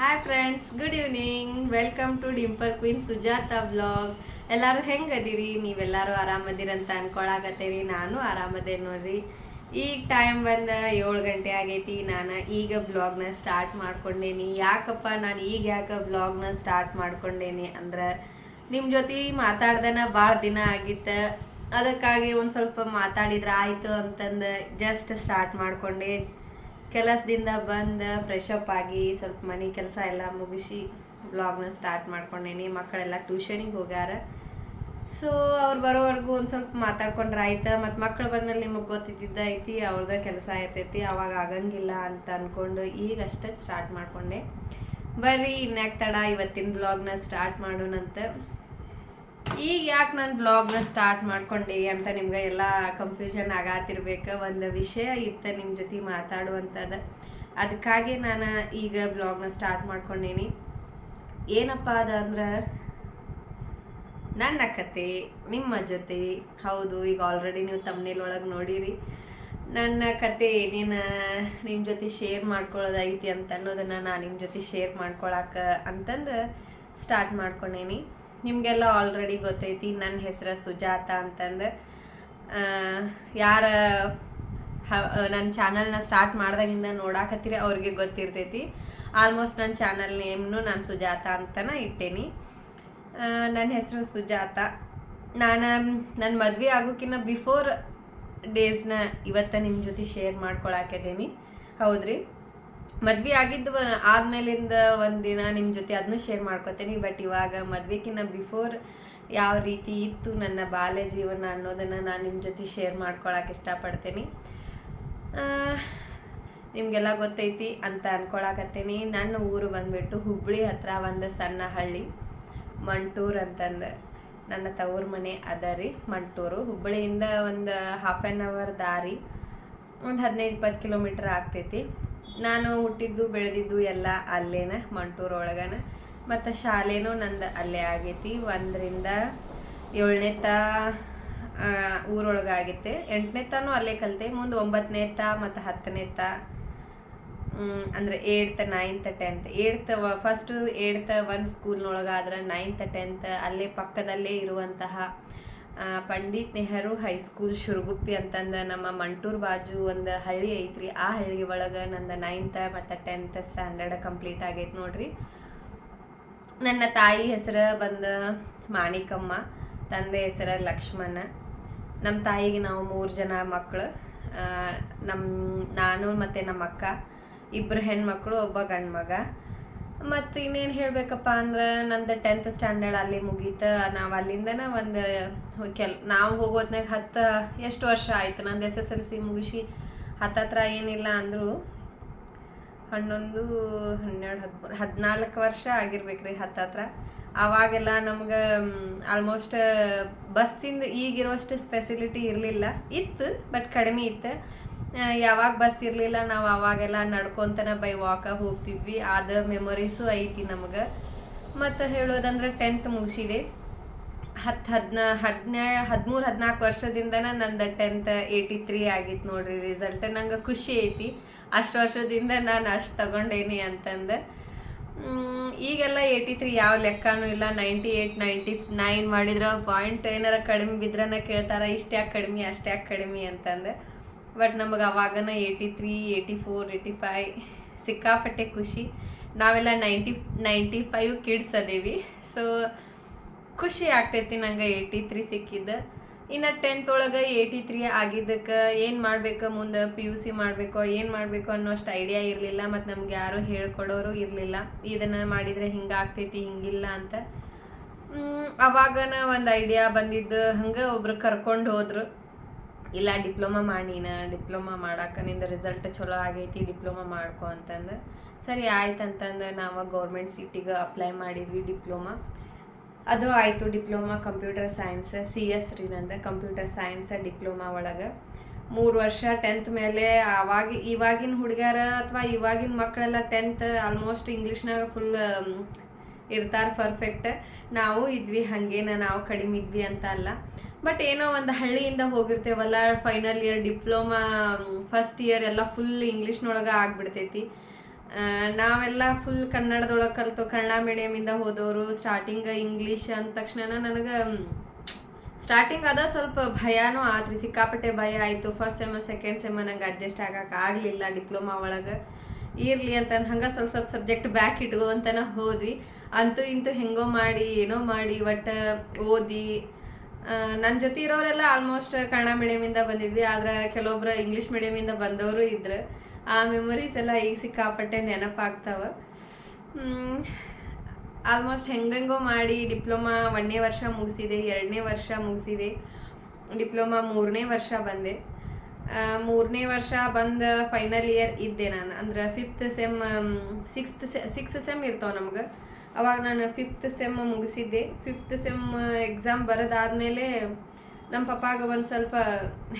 Hi friends good evening welcome to dimple queen Sujatha vlog ಎಲ್ಲರೂ ಹೆಂಗದಿರಿ? ನೀವೆಲ್ಲರೂ ಆರಾಮದಿರಂತ ಅನ್ಕೊಳಕತ್ತೇನಿ ನಾನು ಆರಾಮದೇ ನೋಡ್ರಿ. ಈಗ ಟೈಮ್ ಬಂದ ಏಳು ಗಂಟೆ ಆಗೈತಿ. ನಾನು ಈಗ ಬ್ಲಾಗ್ನ ಸ್ಟಾರ್ಟ್ ಮಾಡ್ಕೊಂಡೇನಿ. ಯಾಕಪ್ಪ ನಾನು ಈಗ ಯಾಕೆ ಬ್ಲಾಗ್ನ ಸ್ಟಾರ್ಟ್ ಮಾಡ್ಕೊಂಡೇನಿ ಅಂದ್ರೆ ನಿಮ್ಮ ಜೊತೆ ಮಾತಾಡ್ದನ ಭಾಳ ದಿನ ಆಗಿತ್ತು. ಅದಕ್ಕಾಗಿ ಒಂದು ಸ್ವಲ್ಪ ಮಾತಾಡಿದ್ರೆ ಆಯಿತು ಅಂತಂದು ಜಸ್ಟ್ ಸ್ಟಾರ್ಟ್ ಮಾಡ್ಕೊಂಡೆ. ಕೆಲಸದಿಂದ ಬಂದು ಫ್ರೆಶ್ ಅಪ್ ಆಗಿ ಸ್ವಲ್ಪ ಮನೆ ಕೆಲಸ ಎಲ್ಲ ಮುಗಿಸಿ ಬ್ಲಾಗ್ನ ಸ್ಟಾರ್ಟ್ ಮಾಡ್ಕೊಂಡೇನಿ. ಮಕ್ಕಳೆಲ್ಲ ಟ್ಯೂಷನಿಗೆ ಹೋಗ್ಯಾರ. ಸೊ ಅವ್ರು ಬರೋವರೆಗೂ ಒಂದು ಸ್ವಲ್ಪ ಮಾತಾಡ್ಕೊಂಡ್ರೆ ಆಯ್ತು. ಮತ್ತು ಮಕ್ಕಳು ಬಂದಮೇಲೆ ನಿಮಗೆ ಗೊತ್ತಿದ್ದ ಐತಿ ಅವ್ರದ್ದು ಕೆಲಸ ಇರ್ತೈತಿ. ಅವಾಗ ಆಗಂಗಿಲ್ಲ ಅಂತ ಅಂದ್ಕೊಂಡು ಈಗ ಅಷ್ಟೇ ಸ್ಟಾರ್ಟ್ ಮಾಡ್ಕೊಂಡೆ. ಬರ್ರಿ, ಇನ್ಯಾಕ್ ತಡ? ಇವತ್ತಿನ ಬ್ಲಾಗ್ನ ಸ್ಟಾರ್ಟ್ ಮಾಡೋಣಂತ. ಈಗ ಯಾಕೆ ನಾನು ಬ್ಲಾಗ್ನ ಸ್ಟಾರ್ಟ್ ಮಾಡ್ಕೊಂಡೆ ಅಂತ ನಿಮ್ಗೆ ಎಲ್ಲ ಕನ್ಫ್ಯೂಷನ್ ಆಗತ್ತಿರ್ಬೇಕು ಒಂದು ವಿಷಯ ಇತ್ತು ನಿಮ್ಮ ಜೊತೆ ಮಾತಾಡುವಂಥದ್ದು ಅದಕ್ಕಾಗಿ ನಾನು ಈಗ ಬ್ಲಾಗ್ನ ಸ್ಟಾರ್ಟ್ ಮಾಡ್ಕೊಂಡೇನಿ. ಏನಪ್ಪ ಅದ ಅಂದ್ರೆ, ನನ್ನ ಕತೆ, ನಿಮ್ಮ ಜೊತೆ, ಹೌದು, ಈಗ ಆಲ್ರೆಡಿ ನೀವು ತಮ್ಮನೇಲ್ ಒಳಗೆ ನೋಡಿರಿ. ನನ್ನ ಕತೆ ಏನೇನು ನಿಮ್ಮ ಜೊತೆ ಶೇರ್ ಮಾಡ್ಕೊಳ್ಳೋದೈತಿ ಅಂತ ಅನ್ನೋದನ್ನು ನಾನು ನಿಮ್ಮ ಜೊತೆ ಶೇರ್ ಮಾಡ್ಕೊಳಕ್ಕೆ ಅಂತಂದು ಸ್ಟಾರ್ಟ್ ಮಾಡ್ಕೊಂಡೇನಿ. ನಿಮಗೆಲ್ಲ ಆಲ್ರೆಡಿ ಗೊತ್ತೈತಿ ನನ್ನ ಹೆಸರು ಸುಜಾತ ಅಂತಂದು. ಯಾರ ನನ್ನ ಚಾನಲ್ನ ಸ್ಟಾರ್ಟ್ ಮಾಡ್ದಾಗಿಂದ ನೋಡಾಕತ್ತೀರಿ, ಅವ್ರಿಗೆ ಗೊತ್ತಿರ್ತೈತಿ. ಆಲ್ಮೋಸ್ಟ್ ನನ್ನ ಚಾನಲ್ ನೇಮ್ನು ನಾನು ಸುಜಾತ ಅಂತನ ಇಟ್ಟೇನಿ. ನನ್ನ ಹೆಸರು ಸುಜಾತ. ನಾನು ನನ್ನ ಮದುವೆ ಆಗೋಕ್ಕಿಂತ ಬಿಫೋರ್ ಡೇಸ್ನ ಇವತ್ತ ನಿಮ್ಮ ಜೊತೆ ಶೇರ್ ಮಾಡ್ಕೊಳಕ್ಕಿದ್ದೀನಿ ಹೌದ್ರಿ? ಮದ್ವೆ ಆಗಿದ್ದು ಆದಮೇಲಿಂದ ಒಂದಿನ ನಿಮ್ಮ ಜೊತೆ ಅದನ್ನು ಶೇರ್ ಮಾಡ್ಕೊತೀನಿ. ಬಟ್ ಇವಾಗ ಮದ್ವೆಕಿನ್ನ ಬಿಫೋರ್ ಯಾವ ರೀತಿ ಇತ್ತು ನನ್ನ ಬಾಲ್ಯ ಜೀವನ ಅನ್ನೋದನ್ನು ನಾನು ನಿಮ್ಮ ಜೊತೆ ಶೇರ್ ಮಾಡ್ಕೊಳಕ್ಕೆ ಇಷ್ಟಪಡ್ತೀನಿ. ನಿಮಗೆಲ್ಲ ಗೊತ್ತೈತಿ ಅಂತ ಅನ್ಕೊಳಕತ್ತೀನಿ. ನನ್ನ ಊರು ಬಂದ್ಬಿಟ್ಟು ಹುಬ್ಬಳ್ಳಿ ಹತ್ರ ಒಂದು ಸಣ್ಣ ಹಳ್ಳಿ, ಮಂಟೂರ್ ಅಂತಂದು. ನನ್ನ ತವ್ರ ಮನೆ ಅದ ರೀ ಮಂಟೂರು. ಹುಬ್ಬಳ್ಳಿಯಿಂದ ಒಂದು ಹಾಫ್ ಆ್ಯನ್ ಅವರ್ ದಾರಿ, ಒಂದು ಹದಿನೈದು ಇಪ್ಪತ್ತು ಕಿಲೋಮೀಟ್ರ್ ಆಗ್ತೈತಿ. ನಾನು ಹುಟ್ಟಿದ್ದು, ಬೆಳೆದಿದ್ದು ಎಲ್ಲ ಅಲ್ಲೇನ, ಮಂಟೂರು ಒಳಗನ. ಮತ್ತು ಶಾಲೆನೂ ನಂದು ಅಲ್ಲೇ ಆಗೈತಿ. ಒಂದರಿಂದ ಏಳನೇ ತಾ ಊರೊಳಗಾಗೈತೆ ಎಂಟನೇ ತಾನು ಅಲ್ಲೇ ಕಲಿತೆ. ಮುಂದೆ ಒಂಬತ್ತನೇ ತಾ ಮತ್ತು ಹತ್ತನೇ ತಾ ಅಂದರೆ eighth ninth, tenth. Eighth first eighth ಒಂದು ಸ್ಕೂಲ್ನೊಳಗಾದ್ರೆ ನೈನ್ತ್, ಟೆಂತ್ ಅಲ್ಲೇ ಪಕ್ಕದಲ್ಲೇ ಇರುವಂತಹ ಪಂಡಿತ್ ನೆಹರು ಹೈಸ್ಕೂಲ್ ಶುರುಗುಪ್ಪಿ ಅಂತಂದು ನಮ್ಮ ಮಂಟೂರ್ ಬಾಜು ಒಂದು ಹಳ್ಳಿ ಐತ್ರಿ. ಆ ಹಳ್ಳಿ ಒಳಗೆ ನಂದು ನೈನ್ತ್ ಮತ್ತು ಟೆಂತ್ ಸ್ಟ್ಯಾಂಡರ್ಡ್ ಕಂಪ್ಲೀಟ್ ಆಗೈತೆ ನೋಡ್ರಿ. ನನ್ನ ತಾಯಿ ಹೆಸರು ಬಂದು ಮಾಣಿಕಮ್ಮ, ತಂದೆ ಹೆಸರು ಲಕ್ಷ್ಮಣ. ನಮ್ಮ ತಾಯಿಗೆ ನಾವು ಮೂರು ಜನ ಮಕ್ಕಳು ನಮ್ಮ ನಾನು ಮತ್ತು ನಮ್ಮ ಅಕ್ಕ ಇಬ್ಬರು ಹೆಣ್ಮಕ್ಳು, ಒಬ್ಬ ಗಂಡು ಮಗ ಮತ್ತು ಇನ್ನೇನು ಹೇಳಬೇಕಪ್ಪ ಅಂದ್ರೆ ನಂದು ಟೆಂತ್ ಸ್ಟ್ಯಾಂಡರ್ಡ್ ಅಲ್ಲಿ ಮುಗೀತು. ನಾವು ಅಲ್ಲಿಂದನ ಒಂದು ಕೆಲ್, ನಾವು ಹೋಗೋದ್ನಾಗ ಹತ್ತು, ಎಷ್ಟು ವರ್ಷ ಆಯ್ತು? ನಂದು ಎಸ್ ಎಸ್ ಎಲ್ ಸಿ ಮುಗಿಸಿ ಹತ್ತತ್ರ ಏನಿಲ್ಲ ಅಂದರೂ ಹನ್ನೊಂದು, ಹನ್ನೆರಡು, ಹದಿಮೂರು, ಹದಿನಾಲ್ಕು ವರ್ಷ ಆಗಿರ್ಬೇಕ್ರಿ ಹತ್ತತ್ರ. ಅವಾಗೆಲ್ಲ ನಮ್ಗೆ ಆಲ್ಮೋಸ್ಟ್ ಬಸ್ಸಿಂದ ಈಗಿರುವಷ್ಟು ಫೆಸಿಲಿಟಿ ಇರಲಿಲ್ಲ. ಇತ್ತು ಬಟ್ ಕಡಿಮೆ ಇತ್ತು. ಯಾವಾಗ ಬಸ್ ಇರಲಿಲ್ಲ, ನಾವು ಅವಾಗೆಲ್ಲ ನಡ್ಕೊತನ ಬೈ ವಾಕ ಹೋಗ್ತಿದ್ವಿ. ಅದ ಮೆಮೊರೀಸು ಐತಿ ನಮಗೆ. ಮತ್ತು ಹೇಳೋದಂದ್ರೆ ಟೆಂತ್ ಮುಗಿಸಿದೆ. ಹತ್ತು ಹದಿನ ಹದಿನೇಳು ಹದಿಮೂರು ಹದಿನಾಲ್ಕು ವರ್ಷದಿಂದನೇ ನಂದು ಟೆಂತ್ ಏಯ್ಟಿ ತ್ರೀ ಆಗಿತ್ತು ನೋಡ್ರಿ ರಿಸಲ್ಟ್ ನಂಗೆ ಖುಷಿ ಐತಿ. ಅಷ್ಟು ವರ್ಷದಿಂದ ನಾನು ಅಷ್ಟು ತಗೊಂಡೇನಿ ಅಂತಂದು. ಈಗೆಲ್ಲ ಏಯ್ಟಿ ತ್ರೀ ಯಾವ ಲೆಕ್ಕನೂ ಇಲ್ಲ. ನೈಂಟಿ ಏಯ್ಟ್ ನೈಂಟಿ ನೈನ್ ಮಾಡಿದ್ರೆ ಪಾಯಿಂಟ್ ಏನಾರ ಕಡಿಮೆ ಬಿದ್ರನ ಕೇಳ್ತಾರೆ ಇಷ್ಟು ಯಾಕೆ ಕಡಿಮೆ ಅಷ್ಟು ಯಾಕೆ ಕಡಿಮೆ ಅಂತಂದು. ಬಟ್ ನಮಗೆ ಅವಾಗನ eighty three eighty four eighty five ಸಿಕ್ಕಾಪಟ್ಟೆ ಖುಷಿ. ನಾವೆಲ್ಲ ನೈಂಟಿ ನೈಂಟಿ ಫೈವ್ ಕಿಡ್ಸ್ ಅದೇವಿ. ಸೊ ಖುಷಿ ಆಗ್ತೈತಿ ನಂಗೆ ಏಯ್ಟಿ ತ್ರೀ ಸಿಕ್ಕಿದ್ದು. ಇನ್ನು ಟೆಂತ್ ಒಳಗೆ ಏಯ್ಟಿ ತ್ರೀ ಆಗಿದ್ದಕ್ಕೆ ಏನು ಮಾಡ್ಬೇಕು, ಮುಂದೆ ಪಿ ಯು ಸಿ ಮಾಡಬೇಕು, ಏನು ಮಾಡಬೇಕು ಅನ್ನೋ ಅಷ್ಟು ಐಡಿಯಾ ಇರಲಿಲ್ಲ ಮತ್ತು ನಮ್ಗೆ ಯಾರೂ ಹೇಳ್ಕೊಡೋರು ಇರಲಿಲ್ಲ. ಇದನ್ನು ಮಾಡಿದರೆ ಹಿಂಗೆ ಆಗ್ತೈತಿ, ಹಿಂಗಿಲ್ಲ ಅಂತ. ಅವಾಗನ ಒಂದು ಐಡಿಯಾ ಬಂದಿದ್ದು, ಹಂಗೆ ಒಬ್ರು ಕರ್ಕೊಂಡು ಹೋದ್ರು. ಇಲ್ಲ ಡಿಪ್ಲೊಮಾ ಮಾಡೀನ ಡಿಪ್ಲೊಮಾ ಮಾಡಾಕ ನಿಂದ ರಿಸಲ್ಟ್ ಚಲೋ ಆಗೈತಿ, ಡಿಪ್ಲೊಮಾ ಮಾಡ್ಕೊ ಅಂತಂದು. ಸರಿ, ಆಯ್ತು ಅಂತಂದು ನಾವು ಗೌರ್ಮೆಂಟ್ ಸೀಟಿಗೆ ಅಪ್ಲೈ ಮಾಡಿದ್ವಿ ಡಿಪ್ಲೊಮಾ. ಅದು ಆಯಿತು diploma computer science C S ರೀ ನಂದು ಕಂಪ್ಯೂಟರ್ ಸೈನ್ಸ್ ಡಿಪ್ಲೊಮಾ ಒಳಗೆ. ಮೂರು ವರ್ಷ ಟೆಂತ್ ಮೇಲೆ ಆವಾಗ ಇವಾಗಿನ ಹುಡುಗ್ಯಾರ ಅಥವಾ ಇವಾಗಿನ ಮಕ್ಕಳೆಲ್ಲ ಟೆಂತ್ ಆಲ್ಮೋಸ್ಟ್ ಇಂಗ್ಲೀಷ್ನಾಗ ಫುಲ್ ಇರ್ತಾರೆ ಪರ್ಫೆಕ್ಟ್ ನಾವು ಇದ್ವಿ ಹಾಗೇನ, ನಾವು ಕಡಿಮೆ ಇದ್ವಿ ಅಂತ ಅಲ್ಲ. ಬಟ್ ಏನೋ ಒಂದು ಹಳ್ಳಿಯಿಂದ ಹೋಗಿರ್ತೇವಲ್ಲ final year diploma first year ಎಲ್ಲ ಫುಲ್ ಇಂಗ್ಲೀಷ್ನೊಳಗೆ ಆಗ್ಬಿಡ್ತೈತಿ. ನಾವೆಲ್ಲ ಫುಲ್ ಕನ್ನಡದೊಳಗೆ ಕಲಿತು, ಕನ್ನಡ ಮೀಡಿಯಮಿಂದ ಹೋದವರು ಸ್ಟಾರ್ಟಿಂಗ್ ಇಂಗ್ಲೀಷ್ ಅಂದ ತಕ್ಷಣ ನನಗೆ ಸ್ಟಾರ್ಟಿಂಗ್ ಅದ ಸ್ವಲ್ಪ ಭಯನೂ ಆತ್ರಿ, ಸಿಕ್ಕಾಪಟ್ಟೆ ಭಯ ಆಯಿತು. ಫಸ್ಟ್ ಸೆಮ್ ಸೆಕೆಂಡ್ ಸೆಮ್ ನಂಗೆ ಅಡ್ಜಸ್ಟ್ ಆಗಕ್ಕೆ ಆಗಲಿಲ್ಲ ಡಿಪ್ಲೊಮಾ ಒಳಗೆ. ಇರಲಿ ಅಂತಂದು ಹಂಗೆ ಸ್ವಲ್ಪ ಸ್ವಲ್ಪ ಸಬ್ಜೆಕ್ಟ್ ಬ್ಯಾಕ್ ಇಟ್ಕೊಂತನ ಹೋದ್ವಿ. ಅಂತೂ ಇಂತೂ ಹೆಂಗೋ ಮಾಡಿ, ಏನೋ ಮಾಡಿ, ಒಟ್ಟು ಓದಿ ನನ್ನ ಜೊತೆ ಇರೋರೆಲ್ಲ ಆಲ್ಮೋಸ್ಟ್ ಕನ್ನಡ ಮೀಡಿಯಮಿಂದ ಬಂದಿದ್ವಿ, ಆದ್ರೆ ಕೆಲವೊಬ್ರು ಇಂಗ್ಲೀಷ್ ಮೀಡಿಯಮಿಂದ ಬಂದವರು ಇದ್ರು. ಆ ಮೆಮೊರೀಸ್ ಎಲ್ಲ ಈಗ ಸಿಕ್ಕಾಪಟ್ಟೆ ನೆನಪಾಗ್ತಾವ. ಆಲ್ಮೋಸ್ಟ್ ಹೆಂಗೆಂಗೋ ಮಾಡಿ ಡಿಪ್ಲೊಮಾ ಒಂದನೇ ವರ್ಷ ಮುಗಿಸಿದೆ, ಎರಡನೇ ವರ್ಷ ಮುಗಿಸಿದೆ, ಡಿಪ್ಲೊಮಾ ಮೂರನೇ ವರ್ಷ ಬಂದೆ. ಮೂರನೇ ವರ್ಷ ಬಂದ ಫೈನಲ್ ಇಯರ್ ಇದ್ದೆ ನಾನು, ಅಂದ್ರೆ ಫಿಫ್ತ್ ಸೆಮ್ ಸಿಕ್ಸ್ತ್ ಸೆ ಸಿಕ್ಸ್ ಸೆಮ್ ಇರ್ತಾವೆ ನಮ್ಗೆ. ಅವಾಗ ನಾನು ಫಿಫ್ತ್ ಸೆಮ್ ಮುಗಿಸಿದ್ದೆ. ಫಿಫ್ತ್ ಸೆಮ್ ಎಕ್ಸಾಮ್ ಬರೋದಾದ್ಮೇಲೆ ನಮ್ಮ ಪಪ್ಪಾಗ ಒಂದು ಸ್ವಲ್ಪ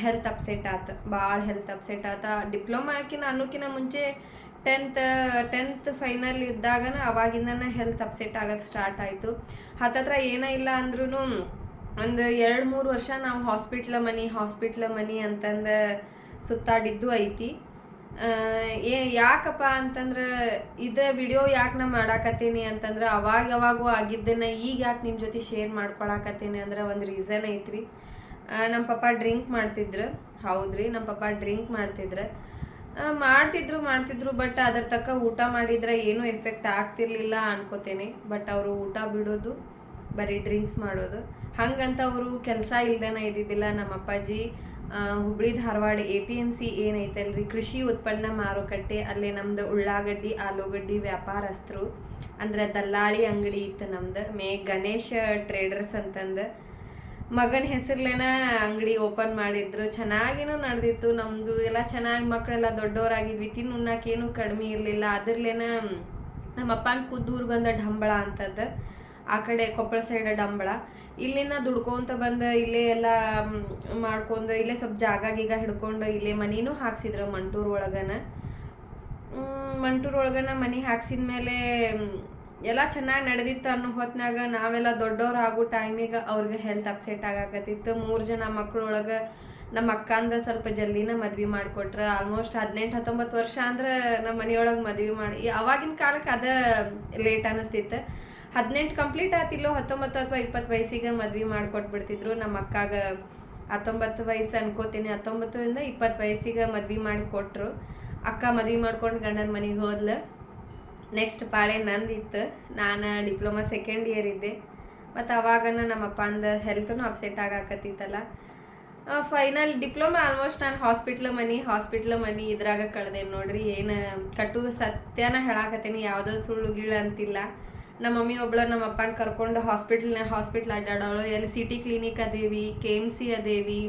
ಹೆಲ್ತ್ ಅಪ್ಸೆಟ್ ಆತು ಭಾಳ ಹೆಲ್ತ್ ಅಪ್ಸೆಟ್ ಆತ. ಡಿಪ್ಲೊಮಾ ಹಾಕಿನ ಅನ್ನೋಕ್ಕಿಂತ ಮುಂಚೆ ಟೆಂತ್ ಟೆಂತ್ ಫೈನಲ್ ಇದ್ದಾಗನ ಅವಾಗಿಂದನೇ ಹೆಲ್ತ್ ಅಪ್ಸೆಟ್ ಆಗಕ್ಕೆ ಸ್ಟಾರ್ಟ್ ಆಯಿತು. ಹತ್ತತ್ರ ಏನೇ ಇಲ್ಲ ಅಂದ್ರೂ ಒಂದು ಎರಡು ಮೂರು ವರ್ಷ ನಾವು ಹಾಸ್ಪಿಟ್ಲ ಮನಿ ಹಾಸ್ಪಿಟ್ಲ ಮನಿ ಅಂತಂದು ಸುತ್ತಾಡಿದ್ದು ಐತಿ. ಏ, ಯಾಕಪ್ಪ ಅಂತಂದ್ರೆ ಇದ ವಿಡಿಯೋ ಯಾಕೆ ನಾ ಮಾಡಾಕತ್ತೀನಿ ಅಂತಂದ್ರೆ ಅವಾಗ ಯಾವಾಗೂ ಆಗಿದ್ದನ್ನ ಈಗ ಯಾಕೆ ನಿಮ್ಮ ಜೊತೆ ಶೇರ್ ಮಾಡ್ಕೊಳಕತ್ತೀನಿ ಅಂದ್ರೆ ಒಂದು ರೀಸನ್ ಐತ್ರಿ. ನಮ್ಮ ಪಪ್ಪ ಡ್ರಿಂಕ್ ಮಾಡ್ತಿದ್ರು. ಹೌದ್ರಿ ನಮ್ಮ ಪಪ್ಪ ಡ್ರಿಂಕ್ ಮಾಡ್ತಿದ್ರು. ಮಾಡ್ತಿದ್ರು ಮಾಡ್ತಿದ್ರು ಬಟ್ ಅದ್ರ ತಕ್ಕ ಊಟ ಮಾಡಿದ್ರೆ ಏನೂ ಎಫೆಕ್ಟ್ ಆಗ್ತಿರ್ಲಿಲ್ಲ ಅನ್ಕೋತೇನೆ. ಬಟ್ ಅವರು ಊಟ ಬಿಡೋದು, ಬರೀ ಡ್ರಿಂಕ್ಸ್ ಮಾಡೋದು. ಹಂಗಂತ ಅವರು ಕೆಲಸ ಇಲ್ದೇನೆ ಇದ್ದಿದ್ದಿಲ್ಲ ನಮ್ಮ ಅಪ್ಪಾಜಿ Hubli, Dharwad, A P M C ಏನೈತಲ್ರಿ? ಕೃಷಿ ಉತ್ಪನ್ನ ಮಾರುಕಟ್ಟೆ, ಅಲ್ಲೇ ನಮ್ದು ಉಳ್ಳಾಗಡ್ಡಿ, ಆಲೂಗಡ್ಡಿ ವ್ಯಾಪಾರಸ್ಥರು, ಅಂದ್ರೆ ದಲ್ಲಾಳಿ ಅಂಗಡಿ ಇತ್ತು ನಮ್ದು. ಮೇ ಗಣೇಶ ಟ್ರೇಡರ್ಸ್ ಅಂತಂದು. ಮಗನ ಹೆಸರ್ಲೇನ ಅಂಗಡಿ ಓಪನ್ ಮಾಡಿದ್ರು. ಚೆನ್ನಾಗೇನೋ ನಡೆದಿತ್ತು ನಮ್ದು. ಎಲ್ಲ ಚೆನ್ನಾಗಿ ಮಕ್ಕಳೆಲ್ಲ ದೊಡ್ಡವರಾಗಿದ್ವಿ ತಿನ್ನು ಉಣ್ಣಕ್ಕೇನು ಕಡಿಮೆ ಇರಲಿಲ್ಲ. ಅದ್ರಲ್ಲೇನ ನಮ್ಮ ಅಪ್ಪನ ಕುದ್ದೂರು ಬಂದ ಢಂಬಳ ಅಂತದ್ದು. ಆ ಕಡೆ ಕೊಪ್ಪಳ ಸೈಡ್ ಡಂಬಳ. ಇಲ್ಲಿನ ದುಡ್ಕೊಂತ ಬಂದ ಇಲ್ಲೇ ಎಲ್ಲ ಮಾಡ್ಕೊಂಡು ಇಲ್ಲೇ ಸ್ವಲ್ಪ ಜಾಗ ಗೀಗ ಹಿಡ್ಕೊಂಡು ಇಲ್ಲೇ ಮನೀನೂ ಹಾಕ್ಸಿದ್ರು ಮಂಟೂರು ಒಳಗನ. ಮಂಟೂರು ಒಳಗನ ಮನೆ ಹಾಕ್ಸಿದ ಮೇಲೆ ಎಲ್ಲ ಚೆನ್ನಾಗಿ ನಡೆದಿತ್ತು ಅನ್ನೋ ಹೊತ್ನಾಗ ನಾವೆಲ್ಲ ದೊಡ್ಡವ್ರು ಆಗೋ ಟೈಮಿಗೆ ಅವ್ರಿಗೆ ಹೆಲ್ತ್ ಅಪ್ಸೆಟ್ ಆಗಾಕತ್ತಿತ್ತು. ಮೂರು ಜನ ಮಕ್ಳೊಳಗೆ ನಮ್ಮ ಅಕ್ಕಂದ ಸ್ವಲ್ಪ ಜಲ್ದಿನ ಮದ್ವೆ ಮಾಡ್ಕೊಟ್ರ. ಆಲ್ಮೋಸ್ಟ್ ಹದಿನೆಂಟು, ಹತ್ತೊಂಬತ್ತು ವರ್ಷ ಅಂದ್ರೆ ನಮ್ಮ ಮನೆಯೊಳಗೆ ಮದ್ವೆ ಮಾಡಿ ಅವಾಗಿನ ಕಾಲಕ್ಕೆ ಅದ ಲೇಟ್ ಅನಿಸ್ತಿತ್ತು. ಹದಿನೆಂಟು ಕಂಪ್ಲೀಟ್ ಆತಿಲ್ಲೋ ಹತ್ತೊಂಬತ್ತು ಅಥವಾ ಇಪ್ಪತ್ತು ವಯಸ್ಸಿಗೆ ಮದ್ವೆ ಮಾಡಿಕೊಟ್ಬಿಡ್ತಿದ್ರು. ನಮ್ಮ ಅಕ್ಕಾಗ ಹತ್ತೊಂಬತ್ತು ವಯಸ್ಸು ಅನ್ಕೋತೀನಿ. ಹತ್ತೊಂಬತ್ತರಿಂದ ಇಪ್ಪತ್ತು ವಯಸ್ಸಿಗೆ ಮದ್ವೆ ಮಾಡಿ ಕೊಟ್ಟರು ಅಕ್ಕ ಮದ್ವೆ ಮಾಡ್ಕೊಂಡು ಗಂಡನ ಮನೆಗೆ ಹೋದ್ಲು. ನೆಕ್ಸ್ಟ್ ಪಾಳೆ ನಂದಿತ್ತು. ನಾನು ಡಿಪ್ಲೊಮಾ ಸೆಕೆಂಡ್ ಇಯರ್ ಇದ್ದೆ. ಮತ್ತು ಅವಾಗನ ನಮ್ಮ ಅಪ್ಪಂದ ಹೆಲ್ತೂ ಅಪ್ಸೆಟ್ ಆಗಾಕತ್ತಿತ್ತಲ್ಲ. ಫೈನಲ್ ಡಿಪ್ಲೊಮಾ ಆಲ್ಮೋಸ್ಟ್ ನಾನು ಹಾಸ್ಪಿಟ್ಲ್ ಮನಿ ಹಾಸ್ಪಿಟ್ಲ್ ಮನಿ ಇದ್ರಾಗ ಕಳ್ದೇನೆ ನೋಡ್ರಿ. ಏನು ಕಟ್ಟು ಸತ್ಯನ ಹೇಳಾಕತ್ತೀನಿ. ಯಾವುದೋ ಸುಳ್ಳು ಗೀಳು ಅಂತಿಲ್ಲ. ನಮ್ಮ ಮಮ್ಮಿ ಒಬ್ಳು ನಮ್ಮ ಅಪ್ಪನ ಕರ್ಕೊಂಡು ಹಾಸ್ಪಿಟ್ಲ್ನ ಹಾಸ್ಪಿಟ್ಲ್ ಅಡ್ಡಾಡೋಳು. ಎಲ್ಲಿ ಸಿಟಿ ಕ್ಲಿನಿಕ್ ಅದೇವಿ ಕೆ ಎಂ ಸಿ ಅದೇವಿ.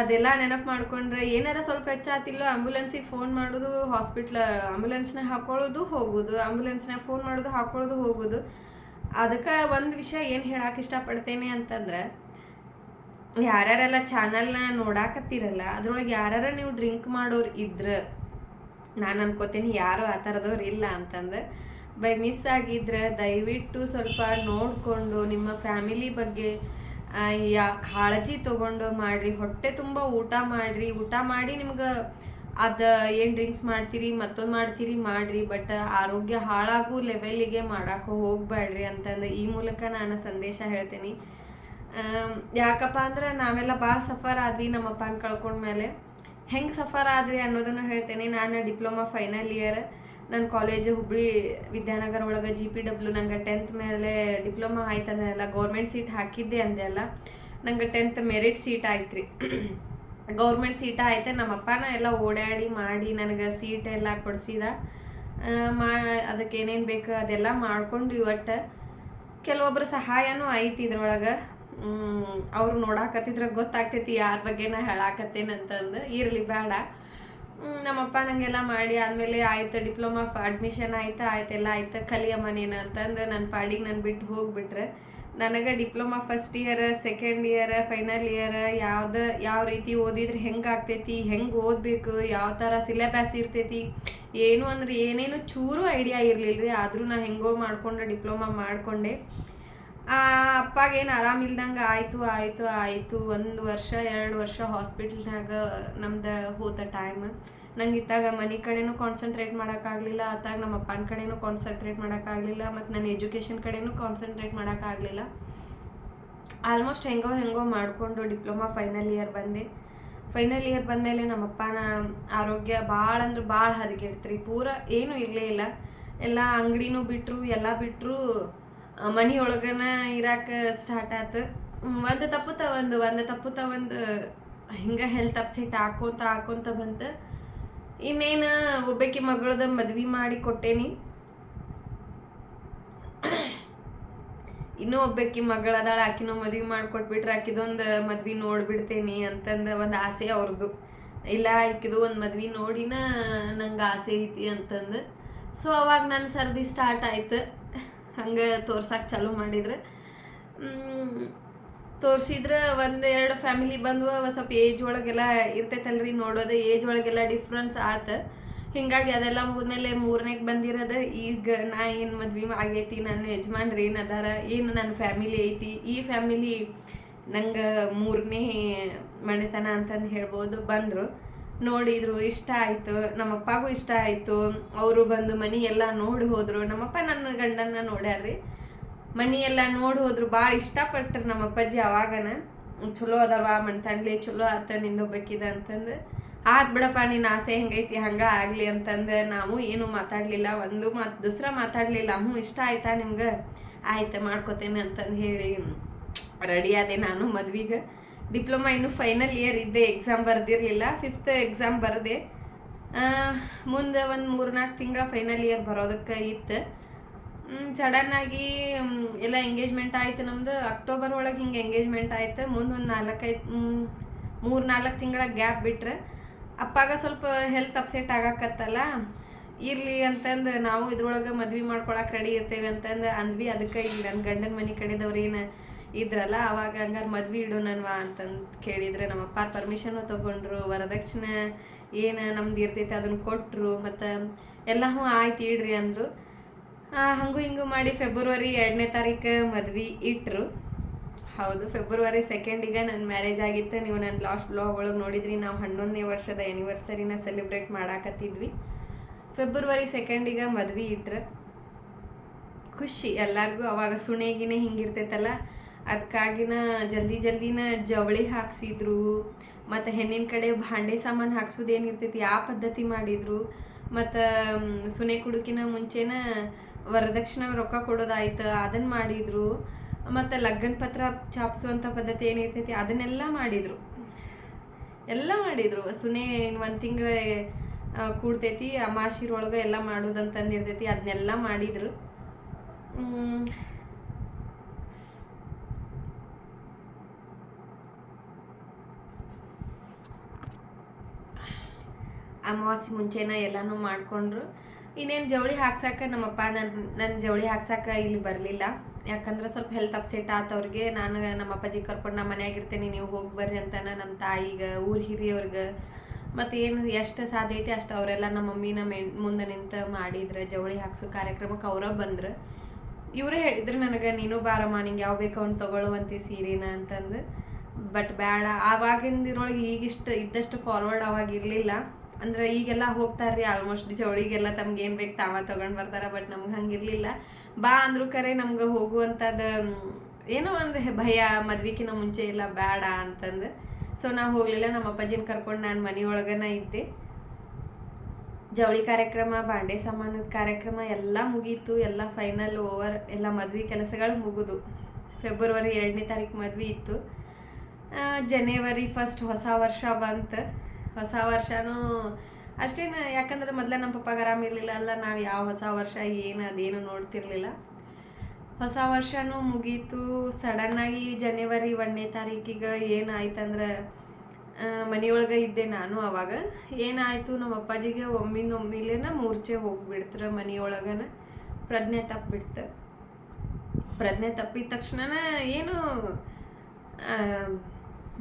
ಅದೆಲ್ಲ ನೆನಪು ಮಾಡ್ಕೊಂಡ್ರೆ ಏನಾರ ಸ್ವಲ್ಪ ಹೆಚ್ಚಾತಿಲ್ಲೋ ಆ್ಯಂಬುಲೆನ್ಸಿಗೆ ಫೋನ್ ಮಾಡೋದು ಹಾಸ್ಪಿಟ್ಲ್ ಆಂಬುಲೆನ್ಸ್ನಾಗ ಹಾಕೊಳ್ಳೋದು ಹೋಗೋದು ಆಂಬುಲೆನ್ಸ್ನಾಗ ಫೋನ್ ಮಾಡೋದು ಹಾಕೊಳ್ಳೋದು ಹೋಗೋದು. ಅದಕ್ಕೆ ಒಂದು ವಿಷಯ ಏನು ಹೇಳಕ್ಕೆ ಇಷ್ಟಪಡ್ತೇನೆ ಅಂತಂದ್ರೆ, ಯಾರ್ಯಾರೆಲ್ಲ ಚಾನಲ್ನ ನೋಡಾಕತ್ತೀರಲ್ಲ, ಅದ್ರೊಳಗೆ ಯಾರ್ಯಾರ ನೀವು ಡ್ರಿಂಕ್ ಮಾಡೋರು ಇದ್ರೆ, ನಾನು ಅನ್ಕೋತೀನಿ ಯಾರು ಆ ಥರದವ್ರು ಇಲ್ಲ ಅಂತಂದು. ಬೈ ಮಿಸ್ ಆಗಿದ್ರೆ ದಯವಿಟ್ಟು ಸ್ವಲ್ಪ ನೋಡಿಕೊಂಡು ನಿಮ್ಮ ಫ್ಯಾಮಿಲಿ ಬಗ್ಗೆ ಯಾ, ಕಾಳಜಿ ತಗೊಂಡು ಮಾಡ್ರಿ. ಹೊಟ್ಟೆ ತುಂಬ ಊಟ ಮಾಡ್ರಿ. ಊಟ ಮಾಡಿ ನಿಮ್ಗೆ ಅದು ಏನು ಡ್ರಿಂಕ್ಸ್ ಮಾಡ್ತೀರಿ, ಮತ್ತೊಂದು ಮಾಡ್ತೀರಿ ಮಾಡ್ರಿ. ಬಟ್ ಆರೋಗ್ಯ ಹಾಳಾಗೋ ಲೆವೆಲ್ಲಿಗೆ ಮಾಡಕ್ಕೆ ಹೋಗ್ಬೇಡ್ರಿ ಅಂತಂದು ಈ ಮೂಲಕ ನಾನು ಸಂದೇಶ ಹೇಳ್ತೀನಿ. ಯಾಕಪ್ಪ ಅಂದ್ರೆ ನಾವೆಲ್ಲ ಭಾಳ ಸಫರ್ ಆದ್ವಿ ನಮ್ಮ ಅಪ್ಪನ ಕಳ್ಕೊಂಡ್ಮೇಲೆ. ಹೆಂಗೆ ಸಫರ್ ಆದ್ರಿ ಅನ್ನೋದನ್ನು ಹೇಳ್ತೇನೆ. ನಾನು ಡಿಪ್ಲೊಮಾ ಫೈನಲ್ ಇಯರ್ ನನ್ನ ಕಾಲೇಜ್ ಹುಬ್ಳಿ ವಿದ್ಯಾನಗರ ಒಳಗೆ ಜಿ ಪಿ ಡಬ್ಲ್ಯೂ ನಂಗೆ ಟೆಂತ್ ಮೇಲೆ ಡಿಪ್ಲೊಮಾ ಆಯ್ತಂದೆ ಅಲ್ಲ ಗೌರ್ಮೆಂಟ್ ಸೀಟ್ ಹಾಕಿದ್ದೆ ಅಂದೆ ಅಲ್ಲ ನಂಗೆ ಟೆಂತ್ ಮೆರಿಟ್ ಸೀಟ್ ಆಯ್ತು ರೀ ಗೌರ್ಮೆಂಟ್ ಸೀಟ ಆಯ್ತು ನಮ್ಮ ಅಪ್ಪನ ಎಲ್ಲ ಓಡಾಡಿ ಮಾಡಿ ನನಗೆ ಸೀಟ್ ಎಲ್ಲ ಕೊಡಿಸಿದ. ಮಾ, ಅದಕ್ಕೆ ಏನೇನು ಬೇಕು ಅದೆಲ್ಲ ಮಾಡ್ಕೊಂಡು ಇವತ್ತು ಕೆಲವೊಬ್ಬರ ಸಹಾಯನೂ ಐತಿ ಇದ್ರೊಳಗೆ. ಅವ್ರು ನೋಡಾಕತ್ತಿದ್ರೆ ಗೊತ್ತಾಗ್ತೈತಿ ಯಾರ ಬಗ್ಗೆ ನಾ ಹೇಳಾಕತ್ತೇನಂತಂದು. ಇರಲಿ ಬೇಡ ನಮ್ಮಪ್ಪ ನಂಗೆಲ್ಲ ಮಾಡಿ ಆದಮೇಲೆ ಆಯ್ತು ಡಿಪ್ಲೊಮಾ ಅಡ್ಮಿಷನ್ ಆಯ್ತಾ ಆಯ್ತೆಲ್ಲ ಆಯ್ತು. ಕಲಿಯಮ್ಮ ನೀನು ಅಂತಂದು ನನ್ನ ಪಾಡಿಗೆ ನಾನು ಬಿಟ್ಟು ಹೋಗ್ಬಿಟ್ರೆ. ನನಗೆ diploma first year second year final year ಯಾವ್ದು, ಯಾವ ರೀತಿ ಓದಿದ್ರೆ ಹೆಂಗೆ ಆಗ್ತೈತಿ, ಹೆಂಗೆ ಓದಬೇಕು, ಯಾವ ಥರ ಸಿಲೆಬಸ್ ಇರ್ತೈತಿ, ಏನು ಅಂದ್ರೆ ಏನೇನು ಚೂರು ಐಡಿಯಾ ಇರಲಿಲ್ಲ ರೀ ಆದರೂ ನಾ ಹೆಂಗೋ ಮಾಡ್ಕೊಂಡು ಡಿಪ್ಲೊಮಾ ಮಾಡಿಕೊಂಡೆ. ಆ ಅಪ್ಪಗೇನು ಆರಾಮಿಲ್ದಂಗೆ ಆಯಿತು ಆಯಿತು ಆಯಿತು. ಒಂದು ವರ್ಷ, ಎರಡು ವರ್ಷ ಹಾಸ್ಪಿಟ್ಲ್ನಾಗ ನಮ್ದು ಹೋದ ಟೈಮ್ ನಂಗೆ ಇತ್ತಾಗ ಮನೆ ಕಡೆನೂ ಕಾನ್ಸಂಟ್ರೇಟ್ ಮಾಡೋಕ್ಕಾಗಲಿಲ್ಲ ಅತ್ತಾಗ ನಮ್ಮ ಅಪ್ಪನ ಕಡೆನೂ ಕಾನ್ಸಂಟ್ರೇಟ್ ಮಾಡೋಕ್ಕಾಗಲಿಲ್ಲ ಮತ್ತು ನನ್ನ ಎಜುಕೇಷನ್ ಕಡೆನೂ ಕಾನ್ಸಂಟ್ರೇಟ್ ಮಾಡೋಕ್ಕಾಗಲಿಲ್ಲ ಆಲ್ಮೋಸ್ಟ್ ಹೆಂಗೋ ಹೆಂಗೋ ಮಾಡಿಕೊಂಡು ಡಿಪ್ಲೊಮಾ ಫೈನಲ್ ಇಯರ್ ಬಂದೆ. ಫೈನಲ್ ಇಯರ್ ಬಂದಮೇಲೆ ನಮ್ಮಪ್ಪನ ಆರೋಗ್ಯ ಭಾಳ ಅಂದ್ರೆ ಭಾಳ ಹದಗೆಡ್ತ್ರಿ. ಪೂರ ಏನೂ ಇರಲೇ ಇಲ್ಲ. ಎಲ್ಲ ಅಂಗಡಿನೂ ಬಿಟ್ಟರು ಎಲ್ಲ ಬಿಟ್ಟರು ಮನೆಯೊಳಗನ ಇರಾಕ ಸ್ಟಾರ್ಟ್ ಆತು. ಒಂದು ತಪ್ಪುತ್ತ ಒಂದು ಒಂದು ತಪ್ಪುತ್ತ ಒಂದು ಹಿಂಗೆ ಹೆಲ್ತ್ ಅಪ್ಸೆಟ್ ಹಾಕೋತ ಹಾಕೋತ ಬಂತು. ಇನ್ನೇನು ಒಬ್ಬಾಕಿ ಮಗಳದ ಮದ್ವೆ ಮಾಡಿ ಕೊಟ್ಟೇನಿ. ಇನ್ನೂ ಒಬ್ಬಾಕಿ ಮಗಳದಾಳ, ಆಕಿನೂ ಮದ್ವೆ ಮಾಡಿಕೊಟ್ಬಿಟ್ರೆ ಆಕಿದೊಂದು ಮದ್ವೆ ನೋಡ್ಬಿಡ್ತೇನಿ ಅಂತಂದು ಒಂದು ಆಸೆ ಅವ್ರದ್ದು ಇಲ್ಲ, ಆಕಿದು ಒಂದು ಮದ್ವೆ ನೋಡಿನ ನಂಗೆ ಆಸೆ ಐತಿ ಅಂತಂದು. ಸೊ ಅವಾಗ ನನ್ನ ಸರ್ದಿ ಸ್ಟಾರ್ಟ್ ಆಯ್ತು. ಹಂಗೆ ತೋರ್ಸಕ್ಕೆ ಚಾಲೂ ಮಾಡಿದ್ರೆ. ತೋರಿಸಿದ್ರೆ ಒಂದು ಎರಡು ಫ್ಯಾಮಿಲಿ ಬಂದು ಸ್ವಲ್ಪ ಏಜ್ ಒಳಗೆಲ್ಲ ಇರ್ತೈತಲ್ರಿ ನೋಡೋದು ಏಜ್ ಒಳಗೆಲ್ಲ ಡಿಫ್ರೆನ್ಸ್ ಆತ. ಹಿಂಗಾಗಿ ಅದೆಲ್ಲ ಮುಗಿದ್ಮೇಲೆ ಮೂರನೇಗೆ ಬಂದಿರೋದು, ಈಗ ನಾ ಏನು ಮದ್ವೆ ಆಗೈತಿ, ನನ್ನ ಯಜಮಾನ್ರಿ ಏನು ಅದಾರ, ಏನು ನನ್ನ ಫ್ಯಾಮಿಲಿ ಐತಿ, ಈ ಫ್ಯಾಮಿಲಿ ನಂಗೆ ಮೂರನೇ ಮನೆತನ ಅಂತಂದು ಹೇಳ್ಬೋದು, ಬಂದರು. ನೋಡಿದ್ರು, ಇಷ್ಟ ಆಯಿತು, ನಮ್ಮಪ್ಪಗೂ ಇಷ್ಟ ಆಯಿತು, ಅವರು ಬಂದು ಮನೆ ಎಲ್ಲ ನೋಡಿ ಹೋದರು. ನಮ್ಮಪ್ಪ ನನ್ನ ಗಂಡನ್ನ ನೋಡ್ಯಾರ್ರಿ. ಮನಿ ಎಲ್ಲ ನೋಡಿ ಹೋದ್ರು, ಭಾಳ ಇಷ್ಟಪಟ್ರು ನಮ್ಮ ಅಪ್ಪಾಜಿ ಅವಾಗನ. ಚಲೋ ಅದಾವ ತಂಗ್ಲಿ, ಚಲೋ ಆತ ನಿಂದೊಬ್ಬಕ್ಕಿದ ಅಂತಂದು. ಆತ್ ಬಿಡಪ್ಪ, ನಿನ್ನ ಆಸೆ ಹೆಂಗೈತಿ, ಹಂಗೆ ಆಗಲಿ ಅಂತಂದು. ನಾವು ಏನು ಮಾತಾಡಲಿಲ್ಲ, ಒಂದು ಮಾತು, ದೂಸ್ರ ಮಾತಾಡಲಿಲ್ಲ. ಹ್ಞೂ, ಇಷ್ಟ ಆಯ್ತಾ ನಿಮ್ಗೆ? ಆಯ್ತು, ಮಾಡ್ಕೋತೇನೆ ಅಂತಂದು ಹೇಳಿ, ರೆಡಿ ಆದೆ ನಾನು ಮದ್ವಿಗೆ. ಡಿಪ್ಲೊಮಾ ಇನ್ನು ಫೈನಲ್ ಇಯರ್ ಇದ್ದೆ ಎಕ್ಸಾಮ್ ಬರೆದಿರಲಿಲ್ಲ. ಫಿಫ್ತ್ ಎಕ್ಸಾಮ್ ಬರದೆ. ಮುಂದೆ ಒಂದು ಮೂರ್ನಾಲ್ಕು ತಿಂಗಳ ಫೈನಲ್ ಇಯರ್ ಬರೋದಕ್ಕೆ ಇತ್ತು. ಸಡನ್ನಾಗಿ ಎಲ್ಲ ಎಂಗೇಜ್ಮೆಂಟ್ ಆಯಿತು ನಮ್ದು. ಅಕ್ಟೋಬರ್ ಒಳಗೆ ಹಿಂಗೆ ಎಂಗೇಜ್ಮೆಂಟ್ ಆಯಿತು. ಮುಂದೆ ಒಂದು ನಾಲ್ಕೈದು ಮೂರು ನಾಲ್ಕು ತಿಂಗಳ ಗ್ಯಾಪ್ ಬಿಟ್ರೆ. ಅಪ್ಪಾಗ ಸ್ವಲ್ಪ ಹೆಲ್ತ್ ಅಪ್ಸೆಟ್ ಆಗಾಕತ್ತಲ್ಲ. ಇರಲಿ ಅಂತಂದು ನಾವು ಇದ್ರೊಳಗೆ ಮದ್ವೆ ಮಾಡ್ಕೊಳಕ್ಕೆ ರೆಡಿ ಇರ್ತೇವೆ ಅಂತಂದು ಅಂದ್ವಿ. ಅದಕ್ಕೆ ಈಗ ನನ್ನ ಗಂಡನ ಮನೆ ಕಡೆದವ್ರು ಏನು ಇದ್ರಲ್ಲ, ಅವಾಗ ಹಂಗಾರೆ ಮದ್ವೆ ಇಡೋಣನ್ವಾ ಅಂತಂದು ಕೇಳಿದ್ರೆ ನಮ್ಮ ಅಪ್ಪ ಪರ್ಮಿಷನ್ ತಗೊಂಡ್ರು. ವರದಕ್ಷಿಣೆ ಏನು ನಮ್ದು ಇರ್ತೈತೆ ಅದನ್ನ ಕೊಟ್ಟರು ಮತ್ತು ಎಲ್ಲ ಹ್ಞೂ ಆಯ್ತು ಇಡ್ರಿ ಅಂದರು. ಹಂಗು ಹಿಂಗು ಮಾಡಿ ಫೆಬ್ರವರಿ ಎರಡನೇ ತಾರೀಕು ಮದ್ವೆ ಇಟ್ಟರು ಹೌದು ಫೆಬ್ರವರಿ ಸೆಕೆಂಡಿಗೆ ನನ್ನ ಮ್ಯಾರೇಜ್ ಆಗಿತ್ತು. ನೀವು ನನ್ನ ಲಾಸ್ಟ್ ಬ್ಲಾಗ್ ಒಳಗೆ ನೋಡಿದ್ರಿ. ನಾವು ಹನ್ನೊಂದನೇ ವರ್ಷದ ಆ್ಯನಿವರ್ಸರಿನ ಸೆಲೆಬ್ರೇಟ್ ಮಾಡಾಕತ್ತಿದ್ವಿ. ಫೆಬ್ರವರಿ ಸೆಕೆಂಡಿಗೆ ಮದ್ವೆ ಇಟ್ರು. ಖುಷಿ, ಎಲ್ಲರಿಗೂ ಅವಾಗ ಸುಣೆಗಿನೇ ಹಿಂಗಿರ್ತೈತಲ್ಲ. ಅದಕ್ಕಾಗಿನ ಜಲ್ದಿ ಜಲ್ದಿನ ಜವಳಿ ಹಾಕ್ಸಿದ್ರು, ಮತ್ತು ಹೆಣ್ಣಿನ ಕಡೆ ಭಾಂಡೆ ಸಾಮಾನು ಹಾಕ್ಸೋದು ಏನಿರ್ತೈತಿ ಆ ಪದ್ಧತಿ ಮಾಡಿದರು. ಮತ್ತು ಸುನೆ ಕುಡುಕಿನ ಮುಂಚೆನ ವರದಕ್ಷಿಣೆ ರೊಕ್ಕ ಕೊಡೋದಾಯ್ತು ಅದನ್ನು ಮಾಡಿದರು. ಮತ್ತು ಲಗ್ನ ಪತ್ರ ಚಾಪ್ಸುವಂಥ ಪದ್ಧತಿ ಏನಿರ್ತೈತಿ ಅದನ್ನೆಲ್ಲ ಮಾಡಿದರು. ಎಲ್ಲ ಮಾಡಿದರು. ಸುನೆ ಒಂದು ತಿಂಗಳ ಕೂಡ್ತೈತಿ, ಅಮಾಶಿರೊಳಗೆ ಎಲ್ಲ ಮಾಡೋದಂತಂದಿರ್ತೈತಿ ಅದನ್ನೆಲ್ಲ ಮಾಡಿದ್ರು ಮ್, ಅಮಾವಾಸ್ಯೆ ಮುಂಚೆನ ಎಲ್ಲನೂ ಮಾಡಿಕೊಂಡ್ರು. ಇನ್ನೇನು ಜವಳಿ ಹಾಕ್ಸಕ್ಕ ನಮ್ಮಪ್ಪ ನನ್ನ ನನ್ನ ಜವಳಿ ಹಾಕ್ಸಕ್ಕ ಇಲ್ಲಿ ಬರಲಿಲ್ಲ. ಯಾಕಂದ್ರೆ ಸ್ವಲ್ಪ ಹೆಲ್ತ್ ಅಪ್ಸೆಟ್ ಆತ ಅವ್ರಿಗೆ. ನಾನು ನಮ್ಮ ಅಪ್ಪಾಜಿ ಕರ್ಕೊಂಡು ನಮ್ಮ ಮನ್ಯಾಗ ಇರ್ತೇನೆ ನೀವು ಹೋಗಿ ಬರ್ರಿ ಅಂತಾನೆ ನಮ್ಮ ತಾಯಿಗೆ, ಊರು ಹಿರಿಯವ್ರಿಗೆ. ಮತ್ತು ಏನು ಎಷ್ಟು ಸಾಧ್ಯ ಐತಿ ಅಷ್ಟು ಅವರೆಲ್ಲ ನಮ್ಮ ಮಮ್ಮಿ ನಮ್ಮ ಮುಂದೆ ನಿಂತು ಮಾಡಿದ್ರೆ ಜವಳಿ ಹಾಕ್ಸೋ ಕಾರ್ಯಕ್ರಮಕ್ಕೆ ಅವರ ಬಂದ್ರು. ಇವರೇ ಹೇಳಿದ್ರು ನನಗೆ, ನೀನು ಬಾರಮ್ಮ, ನಿಂಗೆ ಯಾವ ಬೇಕು ಅವ್ನು ತಗೊಳ್ಳುವಂತಿ ಸೀರೆನ ಅಂತಂದು. ಬಟ್ ಬೇಡ ಆವಾಗಿಂದಿರೊಳಗೆ ಈಗಿಷ್ಟು, ಇದ್ದಷ್ಟು ಫಾರ್ವರ್ಡ್ ಅವಾಗ ಇರಲಿಲ್ಲ ಅಂದ್ರೆ ಈಗೆಲ್ಲ ಹೋಗ್ತಾರ್ರಿ ಆಲ್ಮೋಸ್ಟ್ ಜವಳಿಗೆಲ್ಲ ತಮ್ಗೆ ಏನು ಬೇಕು ತಾವ ತಗೊಂಡ್ ಬರ್ತಾರ ಬಟ್ ನಮ್ಗೆ ಹಂಗಿರ್ಲಿಲ್ಲ. ಬಾ ಅಂದ್ರು ಕರೆ ನಮ್ಗೆ ಹೋಗುವಂಥದ್ದು ಏನೋ ಒಂದು ಭಯ ಮದ್ವಿಕಿನ ಮುಂಚೆ ಎಲ್ಲ ಬೇಡ ಅಂತಂದು. ಸೊ ನಾ ಹೋಗಲಿಲ್ಲ, ನಮ್ಮ ಅಪ್ಪಾಜಿನ ಕರ್ಕೊಂಡು ನಾನು ಮನೆಯೊಳಗನ ಇದ್ದೆ. ಜವಳಿ ಕಾರ್ಯಕ್ರಮ, ಬಾಂಡೆ ಸಾಮಾನದ ಕಾರ್ಯಕ್ರಮ ಎಲ್ಲ ಮುಗೀತು, ಎಲ್ಲ ಫೈನಲ್ ಓವರ್ ಎಲ್ಲ ಮದ್ವೆ ಕೆಲಸಗಳು ಮುಗಿದು. ಫೆಬ್ರವರಿ ಎರಡನೇ ತಾರೀಕು ಮದ್ವೆ ಇತ್ತು. ಜನವರಿ ಫಸ್ಟ್ ಹೊಸ ವರ್ಷ ಬಂತು. ಹೊಸ ವರ್ಷನೂ ಅಷ್ಟೇನು, ಯಾಕಂದ್ರೆ ಮೊದಲೇ ನಮ್ಮ ಪಪ್ಪಾಗ ಆರಾಮಿರಲಿಲ್ಲ ಅಲ್ಲ, ನಾವು ಯಾವ ಹೊಸ ವರ್ಷ, ಏನು ಅದೇನು ನೋಡ್ತಿರ್ಲಿಲ್ಲ. ಹೊಸ ವರ್ಷನೂ ಮುಗೀತು. ಸಡನ್ನಾಗಿ ಜನವರಿ ಒಂದನೇ ತಾರೀಕಿಗೆ ಏನಾಯ್ತಂದ್ರೆ ಮನೆಯೊಳಗೆ ಇದ್ದೆ ನಾನು ಅವಾಗ. ಏನಾಯಿತು ನಮ್ಮ ಅಪ್ಪಾಜಿಗೆ ಒಮ್ಮಿಂದ ಒಮ್ಮಿಲೇನ ಮೂರ್ಛೆ ಹೋಗ್ಬಿಡ್ತಾರೆ ಮನೆಯೊಳಗನ. ಪ್ರಜ್ಞೆ ತಪ್ಪಿಬಿಡ್ತು ಪ್ರಜ್ಞೆ ತಪ್ಪಿದ ತಕ್ಷಣ ಏನು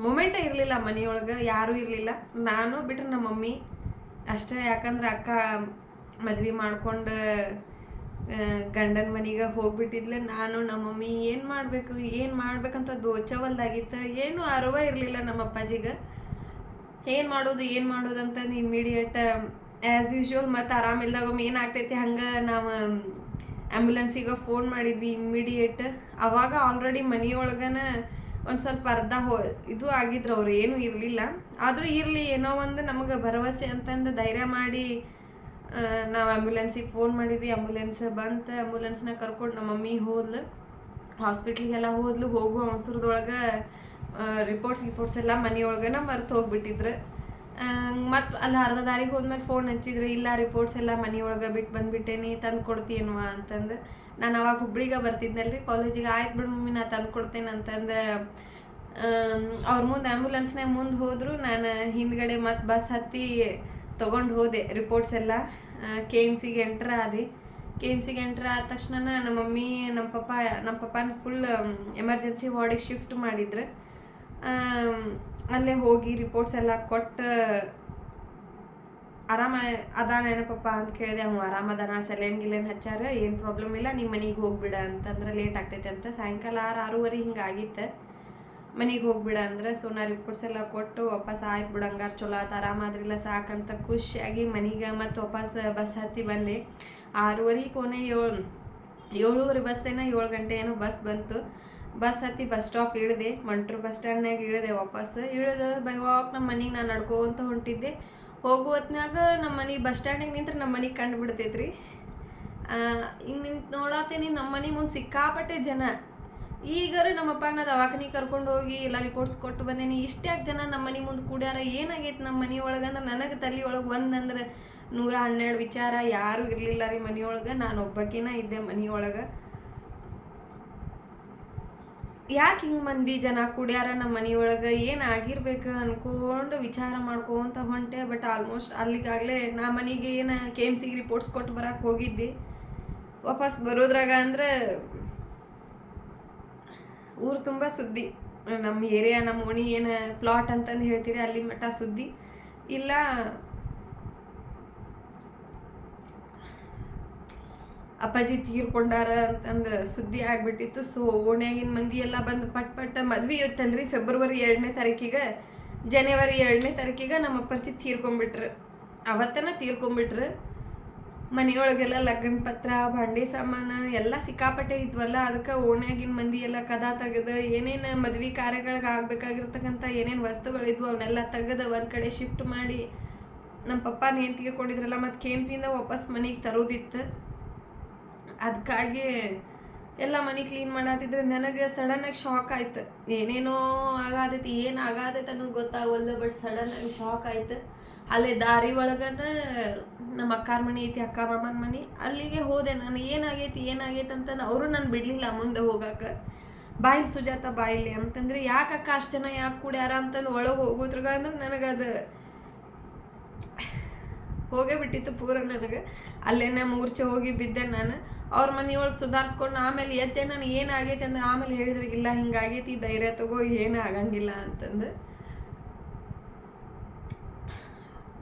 ಮೂಮೆಂಟೇ ಇರಲಿಲ್ಲ ಮನೆಯೊಳಗೆ, ಯಾರೂ ಇರಲಿಲ್ಲ. ನಾನು ಬಿಟ್ರೆ ನಮ್ಮ ಮಮ್ಮಿ ಅಷ್ಟೇ. ಯಾಕಂದ್ರೆ ಅಕ್ಕ ಮದ್ವೆ ಮಾಡ್ಕೊಂಡು ಗಂಡನ ಮನೆಗೆ ಹೋಗ್ಬಿಟ್ಟಿದ್ಲೆ. ನಾನು, ನಮ್ಮ ಮಮ್ಮಿ ಏನು ಮಾಡಬೇಕು, ಏನು ಮಾಡ್ಬೇಕಂತ ದೋಚವಲ್ದಾಗಿತ್ತು. ಏನು ಅರಿವ ಇರಲಿಲ್ಲ ನಮ್ಮ ಅಪ್ಪಾಜಿಗೆ. ಏನು ಮಾಡೋದು ಏನು ಮಾಡೋದು ಅಂತಂದು ಇಮ್ಮಿಡಿಯೇಟ್ ಆ್ಯಸ್ ಯೂಶ್ವಲ್ ಮತ್ತು ಆರಾಮಿಲ್ದಾಗ ಒಮ್ಮೆ ಏನಾಗ್ತೈತಿ ಹಂಗೆ ನಾವು ಆ್ಯಂಬುಲೆನ್ಸಿಗೆ ಫೋನ್ ಮಾಡಿದ್ವಿ ಇಮ್ಮಿಡಿಯೇಟ್ ಅವಾಗ ಆಲ್ರೆಡಿ ಮನೆಯೊಳಗನ ಒಂದು ಸ್ವಲ್ಪ ಅರ್ಧ ಹೋ, ಇದು ಆಗಿದ್ರು ಅವ್ರು ಏನೂ ಇರಲಿಲ್ಲ. ಆದರೂ ಇರಲಿ, ಏನೋ ಒಂದು ನಮಗೆ ಭರವಸೆ ಅಂತಂದು ಧೈರ್ಯ ಮಾಡಿ ನಾವು ಆ್ಯಂಬುಲೆನ್ಸಿಗೆ ಫೋನ್ ಮಾಡಿದ್ವಿ ಆ್ಯಂಬುಲೆನ್ಸ್ ಬಂತು ಆ್ಯಂಬುಲೆನ್ಸ್ನ ಕರ್ಕೊಂಡು ನಮ್ಮ ಮಮ್ಮಿ ಹೋದ್ಲು. ಹಾಸ್ಪಿಟ್ಲಿಗೆಲ್ಲ ಹೋದ್ಲು, ಹೋಗು ಅವಸರದೊಳಗೆ ರಿಪೋರ್ಟ್ಸ್ ರಿಪೋರ್ಟ್ಸ್ ಎಲ್ಲ ಮನೆಯೊಳಗನ ಮರೆತು ಹೋಗ್ಬಿಟ್ಟಿದ್ರು. ಮತ್ತು ಅಲ್ಲಿ, ಅರ್ಧ ದಾರಿಗೆ ಹೋದ್ಮೇಲೆ ಫೋನ್ ಹಚ್ಚಿದ್ರು, ಇಲ್ಲ ರಿಪೋರ್ಟ್ಸ್ ಎಲ್ಲ ಮನೆಯೊಳಗೆ ಬಿಟ್ಟು ಬಂದ್ಬಿಟ್ಟೇನಿ ತಂದು ಕೊಡ್ತೀನವ ಅಂತಂದು. ನಾನು ಅವಾಗ ಹುಬ್ಳಿಗೆ ಬರ್ತಿದ್ನಲ್ರಿ ಕಾಲೇಜಿಗೆ ಆಯ್ತು ಬಿಡು ಮಮ್ಮಿ, ನಾ ತಂದು ಕೊಡ್ತೇನೆ ಅಂತಂದು ಅವ್ರ ಮುಂದೆ ಆ್ಯಂಬುಲೆನ್ಸ್ನಾಗ ಮುಂದೆ ಹೋದ್ರು, ನಾನು ಹಿಂದ್ಗಡೆ ಮತ್ತು ಬಸ್ ಹತ್ತಿ ತೊಗೊಂಡು ಹೋದೆ ರಿಪೋರ್ಟ್ಸ್ ಎಲ್ಲ. ಕೆ ಎಂ ಸಿಗೆ ಎಂಟ್ರ್ ಆದೆ. ಕೆ ಎಂ ಸಿಗೆ ಎಂಟ್ರ್ ಆದ ತಕ್ಷಣ ನಮ್ಮ ಮಮ್ಮಿ, ನಮ್ಮ ಪಪ್ಪ, ನಮ್ಮ ಪಪ್ಪನ ಫುಲ್ ಎಮರ್ಜೆನ್ಸಿ ವಾರ್ಡಿಗೆ ಶಿಫ್ಟ್ ಮಾಡಿದ್ರು. ಅಲ್ಲೇ ಹೋಗಿ ರಿಪೋರ್ಟ್ಸ್ ಎಲ್ಲ ಕೊಟ್ಟು ಆರಾಮ ಅದಾನ ಏನಪ್ಪಪ್ಪ ಅಂತ ಕೇಳಿದೆ ಅವ್ನು ಆರಾಮ ಅದಾನ ಸಲೇಮ್ ಗಿಲೇನ್ ಹಚ್ಚಾರ, ಏನು ಪ್ರಾಬ್ಲಮ್ ಇಲ್ಲ ನಿಮ್ಮ ಮನೆಗೆ ಹೋಗ್ಬಿಡ ಅಂತಂದ್ರೆ ಲೇಟ್ ಆಗ್ತೈತೆ ಅಂತ. ಸಾಯಂಕಾಲ ಆರು ಆರೂವರೆ ಹಿಂಗೆ ಆಗಿತ್ತು. ಮನೆಗೆ ಹೋಗ್ಬಿಡ ಅಂದ್ರೆ ಸೊ ನಾ ರಿಪೋರ್ಟ್ಸ್ ಎಲ್ಲ ಕೊಟ್ಟು ವಾಪಸ್ ಆಯ್ತು ಬಿಡು, ಹಂಗಾರ ಚಲೋ ಆತು ಆರಾಮಾದ್ರಿಲ್ಲ ಸಾಕಂತ ಖುಷಿಯಾಗಿ ಮನೆಗೆ ಮತ್ತು ವಾಪಸ್ ಬಸ್ ಹತ್ತಿ ಬಂದೆ. ಆರೂವರೆ ಪೋನೆ ಏಳು ಬಸ್ ಏನೋ ಏಳು ಗಂಟೆ ಏನೋ ಬಸ್ ಬಂತು. ಬಸ್ ಹತ್ತಿ ಬಸ್ ಸ್ಟಾಪ್ ಇಳಿದೆ, ಮಂಟ್ರು ಬಸ್ ಸ್ಟ್ಯಾಂಡ್ನಾಗ ಇಳಿದೆ ವಾಪಸ್. ಇಳಿದು ಬೈ ವಾಕ್ ನಮ್ಮ ಮನೆಗೆ ನಾನು ನಡ್ಕೋತ ಹೊಂಟಿದ್ದೆ. ಹೋಗೋ ಹೊತ್ನಾಗ ನಮ್ಮ ಮನೆ ಬಸ್ ಸ್ಟ್ಯಾಂಡಿಗೆ ನಿಂತ್ರೆ ನಮ್ಮ ಮನೆಗೆ ಕಂಡು ಬಿಡ್ತೈತ್ರಿ. ಹಿಂಗೆ ನಿಂತು ನೋಡತ್ತೀನಿ ನಮ್ಮ ಮನೆ ಮುಂದೆ ಸಿಕ್ಕಾಪಟ್ಟೆ ಜನ. ಈಗಾರ ನಮ್ಮ ಅಪ್ಪಾಗ ನಾ ದವಾಖಾನೆ ಕರ್ಕೊಂಡು ಹೋಗಿ ಎಲ್ಲ ರಿಪೋರ್ಟ್ಸ್ ಕೊಟ್ಟು ಬಂದೇನಿ. ಇಷ್ಟ್ಯಾಕೆ ಜನ ನಮ್ಮ ಮನೆ ಮುಂದೆ ಕೂಡ್ಯಾರ. ಏನಾಗೈತೆ ನಮ್ಮ ಮನೆ ಒಳಗೆ ಅಂದ್ರೆ ನನಗೆ ತಲೆ ಒಳಗೆ ಒಂದಂದ್ರೆ ನೂರ ಹನ್ನೆರಡು ವಿಚಾರ ಯಾರೂ ಇರಲಿಲ್ಲ ರೀ ಮನೆಯೊಳಗೆ ನಾನು ಒಬ್ಬಕಿನ ಇದ್ದೆ ಮನೆಯೊಳಗೆ ಯಾಕೆ ಹಿಂಗೆ ಮಂದಿ ಜನ ಕುಡ್ಯಾರ ನಮ್ಮ ಮನೆಯೊಳಗೆ? ಏನು ಆಗಿರ್ಬೇಕು ಅಂದ್ಕೊಂಡು ವಿಚಾರ ಮಾಡ್ಕೊತ ಹೊಂಟೆ. ಬಟ್ ಆಲ್ಮೋಸ್ಟ್ ಅಲ್ಲಿಗಾಗಲೇ ನಾ ಮನೆಗೆ ಏನು ಕೆ ಎಂ ಸಿಗೆ ರಿಪೋರ್ಟ್ಸ್ ಕೊಟ್ಟು ಬರಕ್ಕೆ ಹೋಗಿದ್ದೆ. ವಾಪಸ್ ಬರೋದ್ರಾಗ ಅಂದ್ರೆ ಊರು ತುಂಬ ಸುದ್ದಿ. ನಮ್ಮ ಏರಿಯಾ ನಮ್ಮ ಓಣಿ ಏನು ಪ್ಲಾಟ್ ಅಂತಂದು ಹೇಳ್ತೀರಿ ಅಲ್ಲಿ ಮಟ್ಟ ಸುದ್ದಿ. ಇಲ್ಲ ಅಪ್ಪಾಜಿ ತೀರ್ಕೊಂಡಾರ ಅಂತಂದು ಸುದ್ದಿ ಆಗ್ಬಿಟ್ಟಿತ್ತು. ಸೊ ಓಣ್ಯಾಗಿನ ಮಂದಿ ಎಲ್ಲ ಬಂದು ಪಟ್ ಪಟ್ ಮದ್ವೆ ಇತ್ತಲ್ರಿ ಫೆಬ್ರವರಿ ಎರಡನೇ ತಾರೀಕಿಗೆ? ಜನವರಿ ಎರಡನೇ ತಾರೀಕಿಗೆ ನಮ್ಮ ಅಪ್ಪಾಜಿ ತೀರ್ಕೊಂಡ್ಬಿಟ್ರು. ಅವತ್ತನ ತೀರ್ಕೊಂಬಿಟ್ರು ಮನೆಯೊಳಗೆಲ್ಲ ಲಗ್ನ ಪತ್ರ, ಭಾಂಡೆ ಸಾಮಾನು ಎಲ್ಲ ಸಿಕ್ಕಾಪಟ್ಟೆ ಇದ್ವಲ್ಲ, ಅದಕ್ಕೆ ಓಣ್ಯಾಗಿನ ಮಂದಿ ಎಲ್ಲ ಕದ ತೆಗೆದು ಏನೇನು ಮದ್ವೆ ಕಾರ್ಯಗಳಿಗೆ ಆಗ್ಬೇಕಾಗಿರ್ತಕ್ಕಂಥ ಏನೇನು ವಸ್ತುಗಳಿದ್ವು ಅವನ್ನೆಲ್ಲ ತೆಗೆದು ಒಂದು ಕಡೆ ಶಿಫ್ಟ್ ಮಾಡಿ ನಮ್ಮ ಪಪ್ಪ ನೇಂತಿಗೆ ಕೊಂಡಿದ್ರಲ್ಲ, ಮತ್ತು ಕೆ ಎಂ ಸಿಯಿಂದ ವಾಪಸ್ ಮನೆಗೆ ತರೋದಿತ್ತು. ಅದಕ್ಕಾಗಿ ಎಲ್ಲ ಮನೆ ಕ್ಲೀನ್ ಮಾಡತ್ತಿದ್ರೆ ನನಗೆ ಸಡನ್ನಾಗಿ ಶಾಕ್ ಆಯ್ತು. ಏನೇನೋ ಆಗಾದೈತಿ ಏನು ಆಗಾದೈತೆ ಅನ್ನೋದು ಗೊತ್ತಾಗವಲ್ದು ಬಟ್ ಸಡನ್ನಾಗಿ ಶಾಕ್ ಆಯ್ತು. ಅಲ್ಲೇ ದಾರಿ ಒಳಗನ ನಮ್ಮ ಅಕ್ಕಾರ ಮನೆ ಐತಿ, ಅಕ್ಕ ಮಾಮನ ಮನೆ. ಅಲ್ಲಿಗೆ ಹೋದೆ, ನಾನು ಏನಾಗೈತಿ, ಏನಾಗೈತೆ ಅಂತಂದು ಅವರು ನಾನು ಬಿಡಲಿಲ್ಲ ಮುಂದೆ ಹೋಗಕ್ಕೆ ಬಾಯಿಲ್ ಸುಜಾತ ಬಾಯಿಲಿ ಅಂತಂದ್ರೆ ಯಾಕೆ ಅಕ್ಕ ಅಷ್ಟು ಜನ ಯಾಕೆ ಕುಡ್ಯಾರ ಅಂತಂದು ಒಳಗೆ ಹೋಗೋದ್ರಾಗ ಅಂದ್ರೆ ನನಗದು ಹೋಗೇ ಬಿಟ್ಟಿತ್ತು ಪೂರ ನನಗೆ. ಅಲ್ಲೇನೆ ಮೂರ್ಛೆ ಹೋಗಿ ಬಿದ್ದೆ ನಾನು. ಅವ್ರ ಮನೆಯೊಳಗೆ ಸುಧಾರಿಸ್ಕೊಂಡು ಆಮೇಲೆ ಎತ್ತೆ ನಾನು ಏನಾಗೈತೆ ಅಂದ್ರೆ ಆಮೇಲೆ ಹೇಳಿದ್ರೆ, ಇಲ್ಲ, ಹಿಂಗಾಗೈತಿ ಧೈರ್ಯ ತಗೋ, ಏನು ಆಗಂಗಿಲ್ಲ ಅಂತಂದು.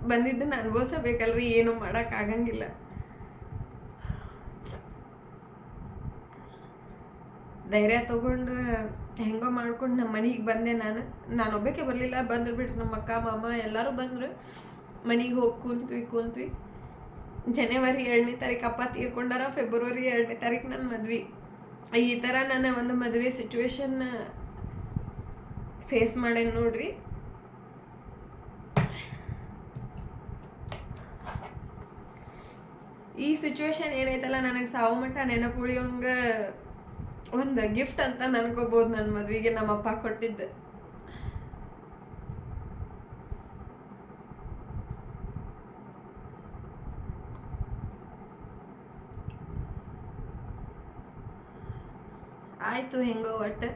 ಬಂದಿದ್ದನ್ನು ಅನುಭವಿಸಬೇಕಲ್ರಿ, ಏನು ಮಾಡೋಕ್ಕಾಗಂಗಿಲ್ಲ ಧೈರ್ಯ ತಗೊಂಡು ಹೆಂಗೋ ಮಾಡ್ಕೊಂಡು ನಮ್ಮ ಮನೆಗೆ ಬಂದೆ ನಾನು. ನಾನು ಒಬ್ಬಕ್ಕೆ ಬರಲಿಲ್ಲ, ಬಂದ್ರು ಬಿಟ್ರು ನಮ್ಮ ಅಕ್ಕ ಮಾಮ ಎಲ್ಲರೂ ಬಂದರು. ಮನೆಗೆ ಹೋಗಿ ಕುಂತ್ವಿ ಕುಂತ್ವಿ. ಜನವರಿ ಎರಡನೇ ತಾರೀಕು ಅಪ್ಪ ತೀರ್ಕೊಂಡಾರ ಫೆಬ್ರವರಿ ಎರಡನೇ ತಾರೀಕು ನನ್ನ ಮದ್ವೆ. ಈ ಥರ ನನ್ನ ಒಂದು ಮದುವೆ ಸಿಚುವೇಶನ್ ಫೇಸ್ ಮಾಡೇನು ನೋಡ್ರಿ. ಈ ಸಿಚುವೇಶನ್ ಏನೈತಲ್ಲ ನನಗೆ ಸಾವು ಮಟ್ಟ, ನೆನಪುಳಿಯೋಂಗ ಒಂದು ಗಿಫ್ಟ್ ಅಂತ ನನ್ಕೋಬೋದು ನನ್ನ ಮದ್ವೆಗೆ ನಮ್ಮಪ್ಪ ಕೊಟ್ಟಿದ್ದು. ಆಯಿತು ಹೆಂಗೋ ಒಟ್ಟು.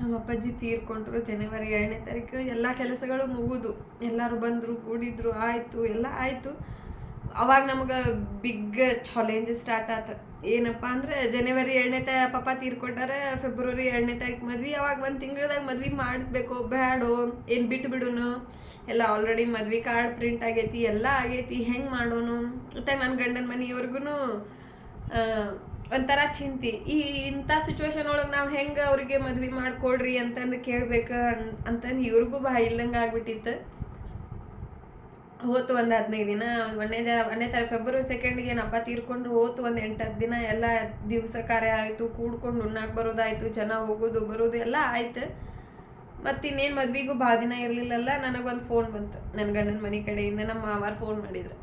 ನಮ್ಮ ಅಪ್ಪಾಜಿ ತೀರ್ಕೊಂಡ್ರು ಜನವರಿ ಎರಡನೇ ತಾರೀಕು. ಎಲ್ಲ ಕೆಲಸಗಳು ಮುಗಿದು. ಎಲ್ಲರೂ ಬಂದರು, ಕೂಡಿದ್ರು, ಆಯಿತು, ಎಲ್ಲ ಆಯಿತು. ಅವಾಗ ನಮಗೆ ಬಿಗ್ ಚಾಲೆಂಜ್ ಸ್ಟಾರ್ಟ್ ಆತ. ಏನಪ್ಪ ಅಂದ್ರೆ ಜನವರಿ ಎರಡನೇ ತ, ಪಪ್ಪ ತೀರ್ಕೊಟ್ಟಾರ ಫೆಬ್ರವರಿ ಎರಡನೇ ತಾರೀಕು ಮದ್ವೆ. ಅವಾಗ ಒಂದು ತಿಂಗಳದಾಗ ಮದ್ವೆ ಮಾಡಬೇಕು, ಬ್ಯಾಡೋ, ಏನು ಬಿಟ್ಟು ಬಿಡೋನು. ಎಲ್ಲ ಆಲ್ರೆಡಿ ಮದ್ವೆ ಕಾರ್ಡ್ ಪ್ರಿಂಟ್ ಆಗೈತಿ, ಎಲ್ಲ ಆಗೈತಿ. ಹೆಂಗೆ ಮಾಡೋನು? ಮತ್ತು ನನ್ನ ಗಂಡನ ಮನೆಯವ್ರಿಗೂ ಒಂಥರ ಚಿಂತೆ. ಈ ಇಂಥ ಸಿಚುವೇಶನ್ ಒಳಗೆ ನಾವು ಹೆಂಗೆ ಅವ್ರಿಗೆ ಮದ್ವೆ ಮಾಡಿಕೊಡ್ರಿ ಅಂತಂದು ಕೇಳ್ಬೇಕು ಅಂತಂದು ಇವ್ರಿಗೂ ಬಾ ಇಲ್ಲಂಗೆ ಆಗ್ಬಿಟ್ಟಿತ್ತು. ಹೋತು ಒಂದು ಹದಿನೈದು ದಿನ, ಒಂದನೇ ದಿನ ಒಂದನೇ ತಾರೀಕು ಫೆಬ್ರವರಿ ಸೆಕೆಂಡ್ಗೆ ಏನಪ್ಪ ತೀರ್ಕೊಂಡ್ರು? ಹೋತು ಒಂದು ಎಂಟು ಹತ್ತು ದಿನ ಎಲ್ಲ ದಿವಸ ಕಾರ್ಯ ಆಯಿತು, ಕೂಡ್ಕೊಂಡು ಉಣ್ಣಾಕ್ ಬರೋದಾಯ್ತು, ಜನ ಹೋಗೋದು, ಬರೋದು ಎಲ್ಲ ಆಯ್ತು. ಮತ್ತು ಇನ್ನೇನು ಮದ್ವೆಗೂ ಭಾಳ ದಿನ ಇರಲಿಲ್ಲಲ್ಲ, ನನಗೊಂದು ಫೋನ್ ಬಂತು. ನನ್ನ ಗಂಡನ ಮನೆ ಕಡೆಯಿಂದ ನಮ್ಮ ಮಾವಾರು ಫೋನ್ ಮಾಡಿದ್ರು.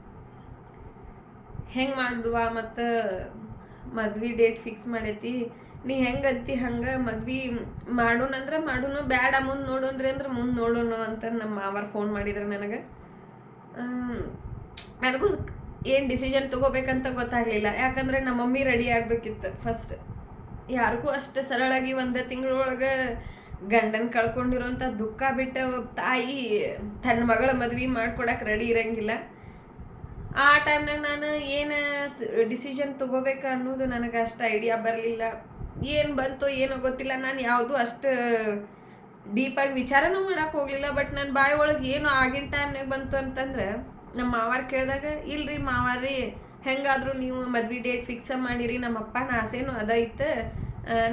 ಹೆಂಗೆ ಮಾಡಿದ್ವಾ ಮತ್ತು ಮದ್ವೆ ಡೇಟ್ ಫಿಕ್ಸ್ ಮಾಡೈತಿ. ನೀ ಹೆಂಗಂತಿ ಹಂಗೆ ಮದ್ವೆ ಮಾಡೋಣಂದ್ರೆ ಮಾಡೋಣ ಬ್ಯಾಡ ಮುಂದೆ ನೋಡೋಣ್ರಿ ಅಂದ್ರೆ ಮುಂದೆ ನೋಡೋಣ ಅಂತ ನಮ್ಮ ಮಾವಾರ ಫೋನ್ ಮಾಡಿದ್ರು ನನಗೆ. ನನಗೂ ಏನು ಡಿಸಿಷನ್ ತಗೋಬೇಕಂತ ಗೊತ್ತಾಗಲಿಲ್ಲ. ಯಾಕಂದ್ರೆ ನಮ್ಮ ಮಮ್ಮಿ ರೆಡಿ ಆಗಬೇಕಿತ್ತು ಫಸ್ಟ್ ಯಾರಿಗೂ ಅಷ್ಟು ಸರಳಾಗಿ ಒಂದು ತಿಂಗಳೊಳಗೆ ಗಂಡನ ಕಳ್ಕೊಂಡಿರೋಂಥ ದುಃಖ ಬಿಟ್ಟ ತಾಯಿ ತನ್ನ ಮಗಳ ಮದ್ವೆ ಮಾಡ್ಕೊಡಕ್ಕೆ ರೆಡಿ ಇರಂಗಿಲ್ಲ. ಆ ಟೈಮ್ನಾಗ ನಾನು ಏನು ಡಿಸಿಷನ್ ತೊಗೋಬೇಕು ಅನ್ನೋದು ನನಗೆ ಅಷ್ಟು ಐಡಿಯಾ ಬರಲಿಲ್ಲ. ಏನು ಬಂತು ಏನೋ ಗೊತ್ತಿಲ್ಲ. ನಾನು ಯಾವುದು ಅಷ್ಟು ಡೀಪಾಗಿ ವಿಚಾರನೂ ಮಾಡೋಕೆ ಹೋಗಲಿಲ್ಲ. ಬಟ್ ನನ್ನ ಬಾಯಿ ಒಳಗೆ ಏನು ಆಗಿನ ಟೈಮ್ನಾಗ ಬಂತು ಅಂತಂದ್ರೆ ನಮ್ಮ ಮಾವಾರ ಕೇಳಿದಾಗ, ಇಲ್ರಿ ಮಾವಾರಿ ಹೆಂಗಾದರೂ ನೀವು ಮದ್ವೆ ಡೇಟ್ ಫಿಕ್ಸ್ ಮಾಡಿರಿ, ನಮ್ಮ ಅಪ್ಪನ ಆಸೆನೂ ಅದ ಇತ್ತು.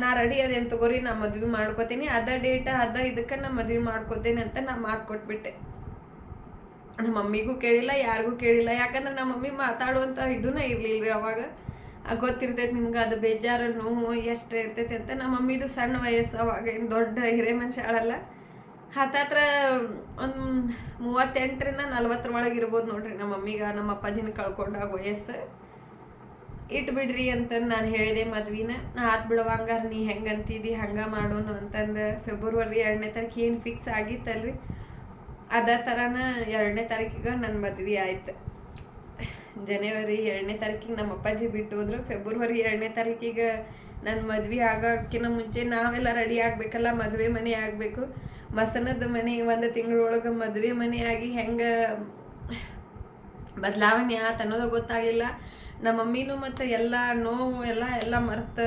ನಾ ರೆಡಿ ಅದೇನು ತಗೋರಿ, ನಾ ಮದ್ವೆ ಮಾಡ್ಕೋತೀನಿ. ಅದ ಡೇಟ್, ಅದ ಇದಕ್ಕೆ ನಾ ಮದ್ವೆ ಮಾಡ್ಕೋತೇನೆ ಅಂತ ನಾ ಮಾತು ಕೊಟ್ಬಿಟ್ಟೆ. ನಮ್ಮ ಮಮ್ಮಿಗೂ ಕೇಳಿಲ್ಲ, ಯಾರಿಗೂ ಕೇಳಿಲ್ಲ. ಯಾಕಂದ್ರೆ ನಮ್ಮ ಮಮ್ಮಿ ಮಾತಾಡುವಂಥ ಇದನ್ನ ಇರ್ಲಿಲ್ಲ ರೀ ಅವಾಗ ಗೊತ್ತಿರ್ತೈತೆ ನಿಮ್ಗೆ ಅದು ಬೇಜಾರು, ನೋವು, ಎಷ್ಟು ಇರ್ತೈತಿ ಅಂತ. ನಮ್ಮ ಮಮ್ಮಿದು ಸಣ್ಣ ವಯಸ್ಸು, ಅವಾಗ ಏನು ದೊಡ್ಡ ಹಿರೇ ಮನುಷ್ಯಾಳಲ್ಲ ಹತ್ತತ್ರ ಒಂದು ಮೂವತ್ತೆಂಟರಿಂದ ನಲ್ವತ್ತರ ಒಳಗೆ ಇರ್ಬೋದು ನೋಡ್ರಿ ನಮ್ಮ ಮಮ್ಮಿಗೆ, ನಮ್ಮ ಅಪ್ಪಾಜಿನ ಕಳ್ಕೊಂಡಾಗ ವಯಸ್ಸು. ಇಟ್ಬಿಡ್ರಿ ಅಂತಂದು ನಾನು ಹೇಳಿದೆ ಮದ್ವಿನ. ಆತ್ ಬಿಡವ ನೀ ಹೆಂಗೆ ಅಂತಿದ್ದಿ ಹಂಗೆ ಮಾಡೋನು ಅಂತಂದು. ಫೆಬ್ರವರಿ ಎರಡನೇ ತಾರೀಕು ಏನು ಫಿಕ್ಸ್ ಆಗಿತ್ತಲ್ರಿ. ಅದೇ ಥರನ ಎರಡನೇ ತಾರೀಕಿಗೆ ನನ್ನ ಮದುವೆ ಆಯ್ತು. ಜನವರಿ ಎರಡನೇ ತಾರೀಕಿಗೆ ನಮ್ಮ ಅಪ್ಪಾಜಿ ಬಿಟ್ಟು ಹೋದ್ರು. ಫೆಬ್ರವರಿ ಎರಡನೇ ತಾರೀಕಿಗೆ ನನ್ನ ಮದುವೆ ಆಗೋಕ್ಕಿಂತ ಮುಂಚೆ ನಾವೆಲ್ಲ ರೆಡಿ ಆಗಬೇಕಲ್ಲ, ಮದುವೆ ಮನೆ ಆಗಬೇಕು. ಮಸನದ ಮನೆ ಒಂದು ತಿಂಗಳೊಳಗೆ ಮದುವೆ ಮನೆ ಆಗಿ ಹೆಂಗೆ ಬದಲಾವಣೆ ಆತ ಅನ್ನೋದು ಗೊತ್ತಾಗಲಿಲ್ಲ. ನಮ್ಮ ಮಮ್ಮಿನೂ ಮತ್ತು ಎಲ್ಲ ನೋವು ಎಲ್ಲ ಎಲ್ಲ ಮರ್ತು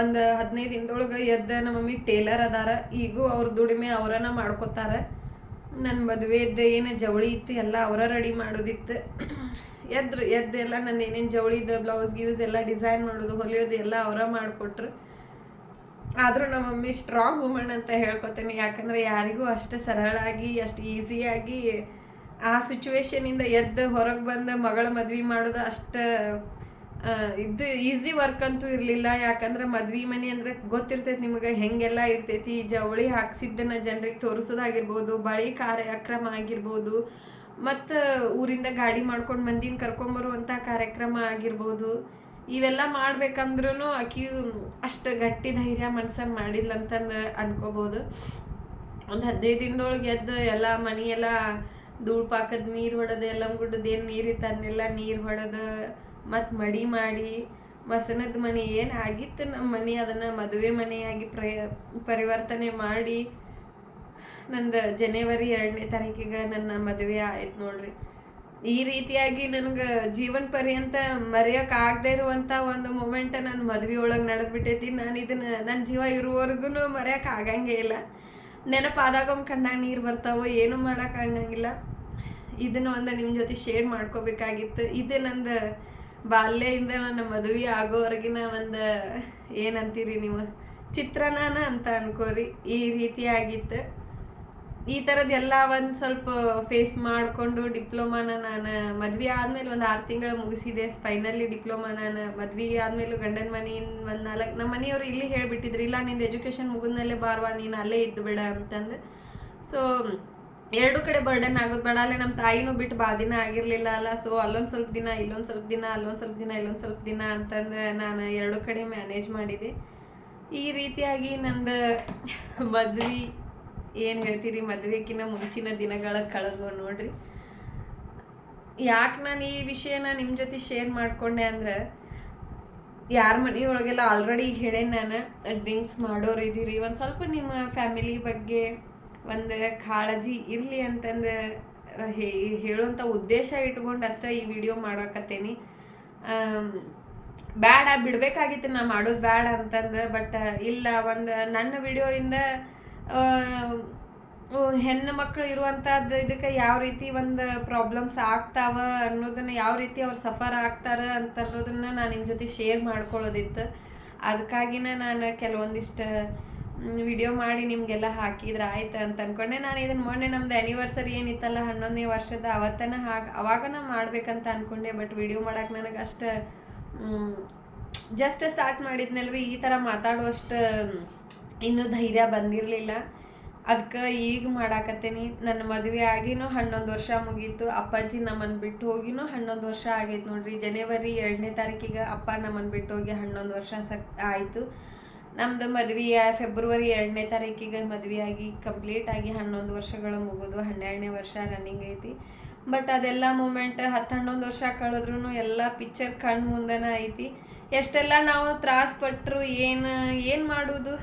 ಒಂದು ಹದಿನೈದು ದಿನದೊಳಗೆ ಎದ್ದ ನಮ್ಮ ಮಮ್ಮಿ ಟೇಲರ್ ಅದಾರ. ಈಗೂ ಅವ್ರ ದುಡಿಮೆ ಅವರನ್ನ ಮಾಡ್ಕೋತಾರ. ನನ್ನ ಮದುವೆದ್ದು ಏನು ಜವಳಿ ಇತ್ತು, ಎಲ್ಲ ಅವರ ರೆಡಿ ಮಾಡೋದಿತ್ತು. ಎದ್ರು ಎದ್ದೆಲ್ಲ ನಂದು ಏನೇನು ಜವಳಿದ ಬ್ಲೌಸ್ ಗಿವ್ಸ್ ಎಲ್ಲ ಡಿಸೈನ್ ಮಾಡೋದು, ಹೊಲಿಯೋದು ಎಲ್ಲ ಅವರ ಮಾಡಿಕೊಟ್ರು. ಆದರೂ ನಮ್ಮ ಮಮ್ಮಿ ಸ್ಟ್ರಾಂಗ್ ವುಮನ್ ಅಂತ ಹೇಳ್ಕೊತೇನೆ, ಯಾಕಂದರೆ ಯಾರಿಗೂ ಅಷ್ಟು ಸರಳಾಗಿ, ಅಷ್ಟು ಈಸಿಯಾಗಿ ಆ ಸಿಚುವೇಶನಿಂದ ಎದ್ದು ಹೊರಗೆ ಬಂದು ಮಗಳ ಮದ್ವೆ ಮಾಡೋದು ಅಷ್ಟು ಇದು ಈಸಿ ವರ್ಕ್ ಅಂತೂ ಇರಲಿಲ್ಲ. ಯಾಕಂದ್ರೆ ಮದ್ವಿ ಮನೆ ಅಂದ್ರೆ ಗೊತ್ತಿರ್ತೈತಿ ನಿಮಗೆ ಹೆಂಗೆಲ್ಲ ಇರ್ತೈತಿ. ಜವಳಿ ಹಾಕ್ಸಿದ್ದನ್ನ ಜನರಿಗೆ ತೋರಿಸೋದಾಗಿರ್ಬೋದು ಬಳಿ ಕಾರ್ಯಕ್ರಮ ಆಗಿರ್ಬೋದು, ಮತ್ತು ಊರಿಂದ ಗಾಡಿ ಮಾಡ್ಕೊಂಡು ಮಂದಿನ ಕರ್ಕೊಂಬರುವಂಥ ಕಾರ್ಯಕ್ರಮ ಆಗಿರ್ಬೋದು. ಇವೆಲ್ಲ ಮಾಡ್ಬೇಕಂದ್ರೂ ಆಕಿ ಅಷ್ಟು ಗಟ್ಟಿ ಧೈರ್ಯ ಮನ್ಸಾಗ ಮಾಡಿಲ್ಲ ಅಂತ ಅನ್ಕೋಬೋದು. ಒಂದು ಹದಿನೈದು ದಿನದೊಳಗೆ ಎದ್ದು ಎಲ್ಲ ಮನೆಯೆಲ್ಲ ಧೂಳ್ ಪಾಕದ ನೀರು ಹೊಡೆದು ಎಲ್ಲ ಗುಡ್ಡದ ಏನು ನೀರು ಇತ್ತು ಅದನ್ನೆಲ್ಲ ನೀರು ಹೊಡೆದು ಮತ್ತು ಮಡಿ ಮಾಡಿ ಮಸನದ ಮನೆ ಏನು ಆಗಿತ್ತು ನಮ್ಮ ಮನೆ, ಅದನ್ನು ಮದುವೆ ಮನೆಯಾಗಿ ಪ್ರಯ, ಪರಿವರ್ತನೆ ಮಾಡಿ. ನಂದು ಜನವರಿ ಎರಡನೇ ತಾರೀಕಿಗೆ ನನ್ನ ಮದುವೆ ಆಯ್ತು ನೋಡ್ರಿ. ಈ ರೀತಿಯಾಗಿ ನನಗೆ ಜೀವನ ಪರ್ಯಂತ ಮರೆಯೋಕ್ಕಾಗದೇ ಇರುವಂಥ ಒಂದು ಮೂಮೆಂಟ್ ನನ್ನ ಮದುವೆ ಒಳಗೆ ನಡೆದ್ಬಿಟ್ಟೈತಿ. ನಾನು ಇದನ್ನು ನನ್ನ ಜೀವ ಇರುವವರೆಗೂ ಮರೆಯೋಕೆ ಆಗಂಗೇ ಇಲ್ಲ. ನೆನಪಾದಾಗೊಮ್ಮೆ ಕಣ್ಣಾಗ ನೀರು ಬರ್ತಾವೋ ಏನೂ ಮಾಡೋಕ್ಕಾಗಂಗಿಲ್ಲ ಇದನ್ನು ಒಂದು ನಿಮ್ಮ ಜೊತೆ ಶೇರ್ ಮಾಡ್ಕೋಬೇಕಾಗಿತ್ತು. ಇದು ನಂದು ಬಾಲ್ಯದಿಂದ ನನ್ನ ಮದುವೆ ಆಗೋವರೆಗಿನ ಒಂದು ಏನಂತೀರಿ ನೀವು? ಚಿತ್ರಾನ್ನ ಅಂತ ಅನ್ಕೋರಿ. ಈ ರೀತಿಯಾಗಿತ್ತು. ಈ ಥರದ್ದು ಎಲ್ಲ ಒಂದು ಸ್ವಲ್ಪ ಫೇಸ್ ಮಾಡಿಕೊಂಡು ಡಿಪ್ಲೊಮಾನ ನಾನು ಮದ್ವೆ ಆದಮೇಲೆ ಒಂದು ಆರು ತಿಂಗಳು ಮುಗಿಸಿದೆ. ಫೈನಲಿ ಡಿಪ್ಲೊಮಾ ನಾನು ಮದ್ವೆ ಆದಮೇಲೆ ಗಂಡನ ಮನೆಯಿಂದ ಒಂದು ನಾಲ್ಕು ನಮ್ಮ ಮನೆಯವರು ಇಲ್ಲಿ ಹೇಳಿಬಿಟ್ಟಿದ್ರು, ಇಲ್ಲ, ನಿಂದು ಎಜುಕೇಷನ್ ಮುಗಿದ್ಮೇಲೆ ಬಾರ್ವಾ ನೀನು ಅಲ್ಲೇ ಇದ್ದು ಬೇಡ ಅಂತಂದು. ಸೊ ಎರಡು ಕಡೆ ಬರ್ಡನ್ ಆಗೋದು ಬೇಡ. ಅಲ್ಲೇ ನಮ್ಮ ತಾಯಿನೂ ಬಿಟ್ಟು ಭಾಳ ದಿನ ಆಗಿರಲಿಲ್ಲ ಅಲ್ಲ. ಸೊ ಅಲ್ಲೊಂದು ಸ್ವಲ್ಪ ದಿನ, ಇಲ್ಲೊಂದು ಸ್ವಲ್ಪ ದಿನ, ಅಲ್ಲೊಂದು ಸ್ವಲ್ಪ ದಿನ, ಇಲ್ಲೊಂದು ಸ್ವಲ್ಪ ದಿನ ಅಂತಂದು ನಾನು ಎರಡು ಕಡೆ ಮ್ಯಾನೇಜ್ ಮಾಡಿದೆ. ಈ ರೀತಿಯಾಗಿ ನಂದು ಮದ್ವೆ, ಏನು ಹೇಳ್ತೀರಿ, ಮದುವೆಕಿನ್ನ ಮುಂಚಿನ ದಿನಗಳ ಕಳೆದು ನೋಡ್ರಿ. ಯಾಕೆ ನಾನು ಈ ವಿಷಯನ ನಿಮ್ಮ ಜೊತೆ ಶೇರ್ ಮಾಡಿಕೊಂಡೆ ಅಂದ್ರೆ, ಯಾರ ಮನೆಯೊಳಗೆಲ್ಲ ಆಲ್ರೆಡಿ ಹೇಳೇನೆ ನಾನು ಡ್ರಿಂಕ್ಸ್ ಮಾಡೋರು ಇದ್ದೀರಿ ಒಂದು ಸ್ವಲ್ಪ ನಿಮ್ಮ ಫ್ಯಾಮಿಲಿ ಬಗ್ಗೆ ಒಂದು ಕಾಳಜಿ ಇರಲಿ ಅಂತಂದು ಹೇ ಉದ್ದೇಶ ಇಟ್ಕೊಂಡು ಅಷ್ಟೇ ಈ ವಿಡಿಯೋ ಮಾಡಾಕತ್ತೇನಿ. ಬ್ಯಾಡ, ಬಿಡಬೇಕಾಗಿತ್ತು ನಾ ಮಾಡೋದು ಬ್ಯಾಡ ಅಂತಂದು ಬಟ್ ಇಲ್ಲ, ಒಂದು ನನ್ನ ವಿಡಿಯೋಯಿಂದ ಹೆಣ್ಣು ಮಕ್ಕಳು ಇರುವಂಥದ್ದು ಇದಕ್ಕೆ ಯಾವ ರೀತಿ ಒಂದು ಪ್ರಾಬ್ಲಮ್ಸ್ ಆಗ್ತಾವ ಅನ್ನೋದನ್ನ ಯಾವ ರೀತಿ ಅವ್ರು ಸಫರ್ ಆಗ್ತಾರ ಅಂತ ಅನ್ನೋದನ್ನ ನಾನು ನಿಮ್ಮ ಜೊತೆ ಶೇರ್ ಮಾಡ್ಕೊಳ್ಳೋದಿತ್ತು ಅದಕ್ಕಾಗಿನ ನಾನು ಕೆಲವೊಂದಿಷ್ಟು ವಿಡಿಯೋ ಮಾಡಿ ನಿಮಗೆಲ್ಲ ಹಾಕಿದ್ರೆ ಆಯ್ತು ಅಂತ ಅನ್ಕೊಂಡೆ. ನಾನು ಇದನ್ನು ಮೊನ್ನೆ ನಮ್ದು ಆ್ಯನಿವರ್ಸರಿ ಏನಿತ್ತಲ್ಲ, ಹನ್ನೊಂದನೇ ವರ್ಷದ ಅವತ್ತನ ಹಾಗೆ ಅವಾಗನ ಮಾಡ್ಬೇಕಂತ ಅನ್ಕೊಂಡೆ ಬಟ್ ವಿಡಿಯೋ ಮಾಡೋಕೆ ನನಗೆ ಅಷ್ಟು ಜಸ್ಟ್ ಸ್ಟಾರ್ಟ್ ಮಾಡಿದ್ನಲ್ರಿ ಈ ಥರ ಮಾತಾಡುವಷ್ಟು, ಇನ್ನೂ ಧೈರ್ಯ ಬಂದಿರಲಿಲ್ಲ. ಅದಕ್ಕೆ ಈಗ ಮಾಡಾಕತ್ತೇನಿ. ನನ್ನ ಮದುವೆ ಆಗಿನೂ ಹನ್ನೊಂದು ವರ್ಷ ಮುಗೀತು. ಅಪ್ಪಾಜಿ ನಮ್ಮನ್ನು ಬಿಟ್ಟು ಹೋಗಿನೂ ಹನ್ನೊಂದು ವರ್ಷ ಆಗೈತೆ ನೋಡ್ರಿ. ಜನವರಿ ಎರಡನೇ ತಾರೀಕಿಗೆ ಅಪ್ಪ ನಮ್ಮನ್ನು ಬಿಟ್ಟು ಹೋಗಿ ಹನ್ನೊಂದು ವರ್ಷ ಸಕ್, ಆಯಿತು. ನಮ್ಮದು ಮದ್ವಿ ಫೆಬ್ರವರಿ ಎರಡನೇ ತಾರೀಕಿಗೆ ಮದುವೆ ಆಗಿ ಕಂಪ್ಲೀಟ್ ಆಗಿ ಹನ್ನೊಂದು ವರ್ಷಗಳು ಮುಗಿದು ಹನ್ನೆರಡನೇ ವರ್ಷ ರನ್ನಿಂಗ್ ಐತಿ. ಬಟ್ ಅದೆಲ್ಲ ಮೂಮೆಂಟ್ ಹತ್ತು ಹನ್ನೊಂದು ವರ್ಷ ಕಳೆದ್ರೂ ಎಲ್ಲ ಪಿಕ್ಚರ್ ಕಣ್ಣು ಮುಂದೆನೇ ಐತಿ. ಎಷ್ಟೆಲ್ಲ ನಾವು ತ್ರಾಸು ಪಟ್ಟರು ಏನು ಏನು ಮಾಡೋದು?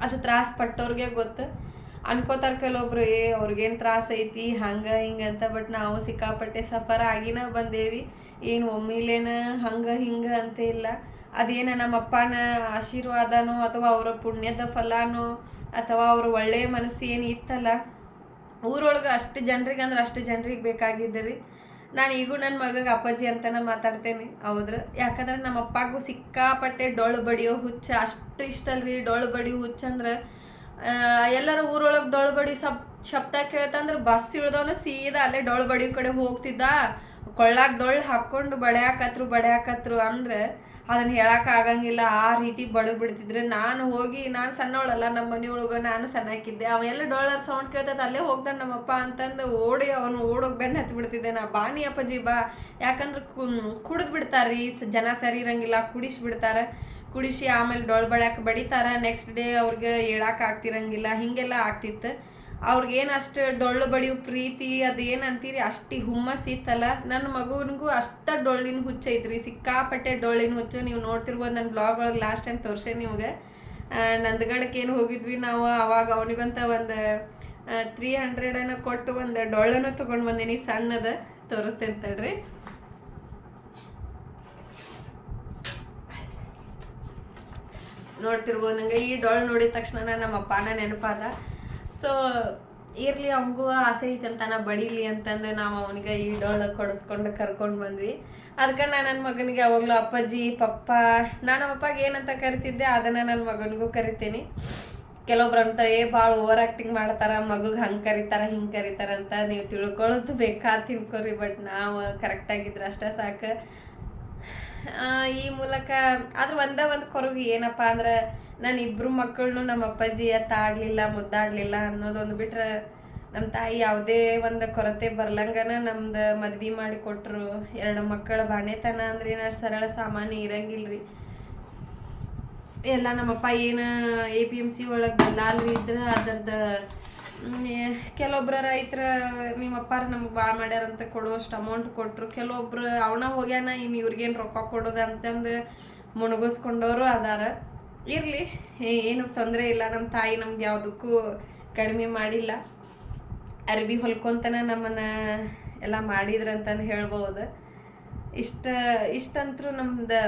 ಅದು ತ್ರಾಸು ಪಟ್ಟವ್ರಿಗೆ ಗೊತ್ತು. ಅನ್ಕೋತಾರ ಕೆಲವೊಬ್ರು, ಏ, ಅವ್ರಿಗೇನು ತ್ರಾಸ ಐತಿ, ಹಂಗೆ, ಹಿಂಗೆ ಅಂತ. ಬಟ್ ನಾವು ಸಿಕ್ಕಾಪಟ್ಟೆ ಸಫರ್ ಆಗಿನ ಬಂದೇವಿ. ಏನು ಒಮ್ಮಿಲೇನ ಹಂಗೆ, ಹಿಂಗೆ ಅಂತ ಇಲ್ಲ. ಅದೇನ ನಮ್ಮ ಅಪ್ಪನ ಆಶೀರ್ವಾದನೋ ಅಥವಾ ಅವರ ಪುಣ್ಯದ ಫಲನೋ ಅಥವಾ ಅವ್ರ ಒಳ್ಳೆಯ ಮನಸ್ಸು ಏನು ಇತ್ತಲ್ಲ ಊರೊಳಗೆ ಅಷ್ಟು ಜನರಿಗೆ ಅಂದ್ರೆ ಅಷ್ಟು ಜನರಿಗೆ ಬೇಕಾಗಿದ್ದು ರೀ. ನಾನು ಈಗೂ ನನ್ನ ಮಗಗೆ ಅಪ್ಪಾಜಿ ಅಂತಾನೆ ಮಾತಾಡ್ತೇನೆ ಹೌದ್ರ? ಯಾಕಂದ್ರೆ ನಮ್ಮ ಅಪ್ಪಗೂ ಸಿಕ್ಕಾಪಟ್ಟೆ ಡೊಳ್ಳು ಬಡಿಯೋ ಹುಚ್ಚ ಅಷ್ಟು ಇಷ್ಟ ಅಲ್ರಿ ಡೊಳ್ಳು ಬಡಿಯೋ ಹುಚ್ಚ ಅಂದ್ರೆ ಆ, ಎಲ್ಲರೂ ಊರೊಳಗೆ ಡೊಳ್ಳು ಬಡಿ ಸಬ್ ಶಬ್ದ ಕೇಳ್ತಂದ್ರೆ ಬಸ್ ಇಳ್ದವನ ಸೀದಾ ಅಲ್ಲೇ ಡೊಳ್ಳು ಬಡಿಯೋ ಕಡೆ ಹೋಗ್ತಿದ್ದ? ಕೊಳ್ಳಾಗ ಡೊಳ್ಳು ಹಾಕ್ಕೊಂಡು ಬಡ್ಯಾಕತ್ರು ಬಡ್ಯಾಕತ್ರು ಅಂದ್ರೆ ಅದನ್ನ ಹೇಳಕ್ ಆಗಂಗಿಲ್ಲ, ಆ ರೀತಿ ಬಡಗ್ ಬಿಡ್ತಿದ್ರೆ. ನಾನು ಹೋಗಿ, ನಾನು ಸಣ್ಣವಳಲ್ಲ, ನಮ್ಮ ಮನೆಯೊಳಗೆ ನಾನು ಸಣ್ಣಕ್ಕಿದ್ದೆ ಅವೆಲ್ಲ ಡೊಳ್ಳರ್ ಸೌಂಡ್ ಕೇಳ್ತದೆ ಅಲ್ಲೇ ಹೋಗ್ತಾನೆ ನಮ್ಮಪ್ಪ ಅಂತಂದು ಓಡಿ ಅವನು ಓಡೋಗಿ ಬೆನ್ನ ಹತ್ತಿ ಬಿಡ್ತಿದ್ದೆ. ನಾ ಬಾನಿ ಅಪ್ಪಾಜಿ ಬಾ. ಯಾಕಂದ್ರೆ ಕುಡಿದು ಬಿಡ್ತಾರ್ರಿ ಜನ ಸರಿ ಇರಂಗಿಲ್ಲ, ಕುಡಿಸಿ ಬಿಡ್ತಾರೆ. ಕುಡಿಸಿ ಆಮೇಲೆ ಡೊಳ್ ಬಡ್ಯಾಕ ಬಡಿತಾರ. ನೆಕ್ಸ್ಟ್ ಡೇ ಅವ್ರಿಗೆ ಹೇಳಕ್ಕೆ ಆಗ್ತಿರಂಗಿಲ್ಲ, ಹೀಗೆಲ್ಲ ಆಗ್ತಿತ್ತು. ಅವ್ರಿಗೇನು ಅಷ್ಟು ಡೊಳ್ಳು ಬಡಿಯೋ ಪ್ರೀತಿ ಅದೇನು ಅಂತೀರಿ? ಅಷ್ಟು ಹುಮ್ಮಸ್ಸಿತ್ತಲ್ಲ ನನ್ನ ಮಗುನಿಗೂ ಅಷ್ಟ ಡೊಳ್ಳಿನ ಹುಚ್ಚ ಐತ್ರಿ. ಸಿಕ್ಕಾಪಟ್ಟೆ ಡೊಳ್ಳಿನ ಹುಚ್ಚು. ನೀವು ನೋಡ್ತಿರ್ಬೋದು ನನ್ನ ಬ್ಲಾಗ್ ಒಳಗೆ ಲಾಸ್ಟ್ ಟೈಮ್ ತೋರ್ಸೆ ನಿಮ್ಗೆ. ನಂದಗಡಕ್ಕೆ ಏನು ಹೋಗಿದ್ವಿ ನಾವು ಅವಾಗ ಅವನಿಗಂತ ಒಂದು ತ್ರೀ ಏನೋ ಕೊಟ್ಟು ಒಂದು ಡೊಳ್ಳನ್ನು ತೊಗೊಂಡು ಬಂದೀನಿ. ಸಣ್ಣದ. ತೋರಿಸ್ತೇನೆ ತಡ್ರಿ. ನೋಡ್ತಿರ್ಬೋದು ನಂಗೆ ಈ ಡೊಳ್ಳು ನೋಡಿದ ತಕ್ಷಣ ನಮ್ಮ ಅಪ್ಪನ ನೆನಪಾದ. ಸೊ ಇರ್ಲಿ ಅವನಿಗೂ ಆಸೆ ಐತೆ ಅಂತ ನಾ ಬಡಿಲಿ ಅಂತಂದು ನಾವು ಅವನಿಗೆ ಈ ಡೊಳ್ಳು ಕೊಡಿಸ್ಕೊಂಡು ಕರ್ಕೊಂಡು ಬಂದ್ವಿ. ಅದಕ್ಕೆ ನಾನು ನನ್ನ ಮಗನಿಗೆ ಯಾವಾಗಲೂ ಅಪ್ಪಾಜಿ, ಪಪ್ಪ ನಾನು ಅಪ್ಪಗೆ ಏನಂತ ಕರಿತಿದ್ದೆ ಅದನ್ನು ನನ್ನ ಮಗನಿಗೂ ಕರಿತೀನಿ. ಕೆಲವೊಬ್ರು ಅಂತಾರೆ, ಏ ಭಾಳ ಓವರ್ ಆ್ಯಕ್ಟಿಂಗ್ ಮಾಡ್ತಾರ, ಮಗುಗೆ ಹಂಗೆ ಕರಿತಾರ, ಹಿಂಗೆ ಕರಿತಾರ ಅಂತ ನೀವು ತಿಳ್ಕೊಳ್ಳೋದು ಬೇಕಾ ತಿಳ್ಕೊರಿ ಬಟ್ ನಾವು ಕರೆಕ್ಟಾಗಿದ್ರೆ ಅಷ್ಟೇ ಸಾಕು. ಈ ಮೂಲಕ ಆದ್ರೆ ಒಂದೇ ಒಂದು ಕೊರಗು ಏನಪ್ಪ ಅಂದ್ರೆ ನಾನು ಇಬ್ಬರು ಮಕ್ಕಳನ್ನು ನಮ್ಮ ಅಪ್ಪಾಜಿ ಎತ್ತ ಮುದ್ದಾಡಲಿಲ್ಲ ಅನ್ನೋದೊಂದು ಬಿಟ್ರೆ ನಮ್ಮ ತಾಯಿ ಯಾವುದೇ ಒಂದು ಕೊರತೆ ಬರ್ಲಂಗನ ನಮ್ದು ಮದ್ವೆ ಮಾಡಿ ಕೊಟ್ಟರು ಎರಡು ಮಕ್ಕಳ ಬಾಣೆತನ ಅಂದ್ರೆ ಏನಾರು ಸರಳ ಸಾಮಾನ್ಯ ಇರಂಗಿಲ್ಲ ರೀ ಎಲ್ಲ ನಮ್ಮಪ್ಪ ಏನು ಎ ಪಿ ಎಂ ಸಿ ಒಳಗೆ ಬಂದಾಲ್ರಿ ಇದ್ರೆ, ಅದ್ರದ್ದು ಕೆಲವೊಬ್ರ ರೈತರ ನಿಮ್ಮಪ್ಪಾರ ನಮ್ಗೆ ಭಾಳ ಮಾಡ್ಯಾರಂತ ಕೊಡುವಷ್ಟು ಅಮೌಂಟ್ ಕೊಟ್ಟರು ಕೆಲವೊಬ್ರು ಅವನ ಹೋಗ್ಯಾನ ಇನ್ನು ಇವ್ರಿಗೇನು ರೊಕ್ಕ ಕೊಡೋದು ಅಂತಂದು ಮುಣಗಿಸ್ಕೊಂಡವರು ಅದಾರ. ಇರಲಿ. ಏನು ತೊಂದರೆ ಇಲ್ಲ. ನಮ್ಮ ತಾಯಿ ನಮ್ದು ಯಾವುದಕ್ಕೂ ಕಡಿಮೆ ಮಾಡಿಲ್ಲ. ಅರ್ಬಿ ಹೊಲ್ಕೊಂತನ ನಮ್ಮನ್ನು ಎಲ್ಲ ಮಾಡಿದ್ರಂತಂದು ಹೇಳ್ಬೋದು ಇಷ್ಟ, ಇಷ್ಟಂತರೂ ನಮ್ದು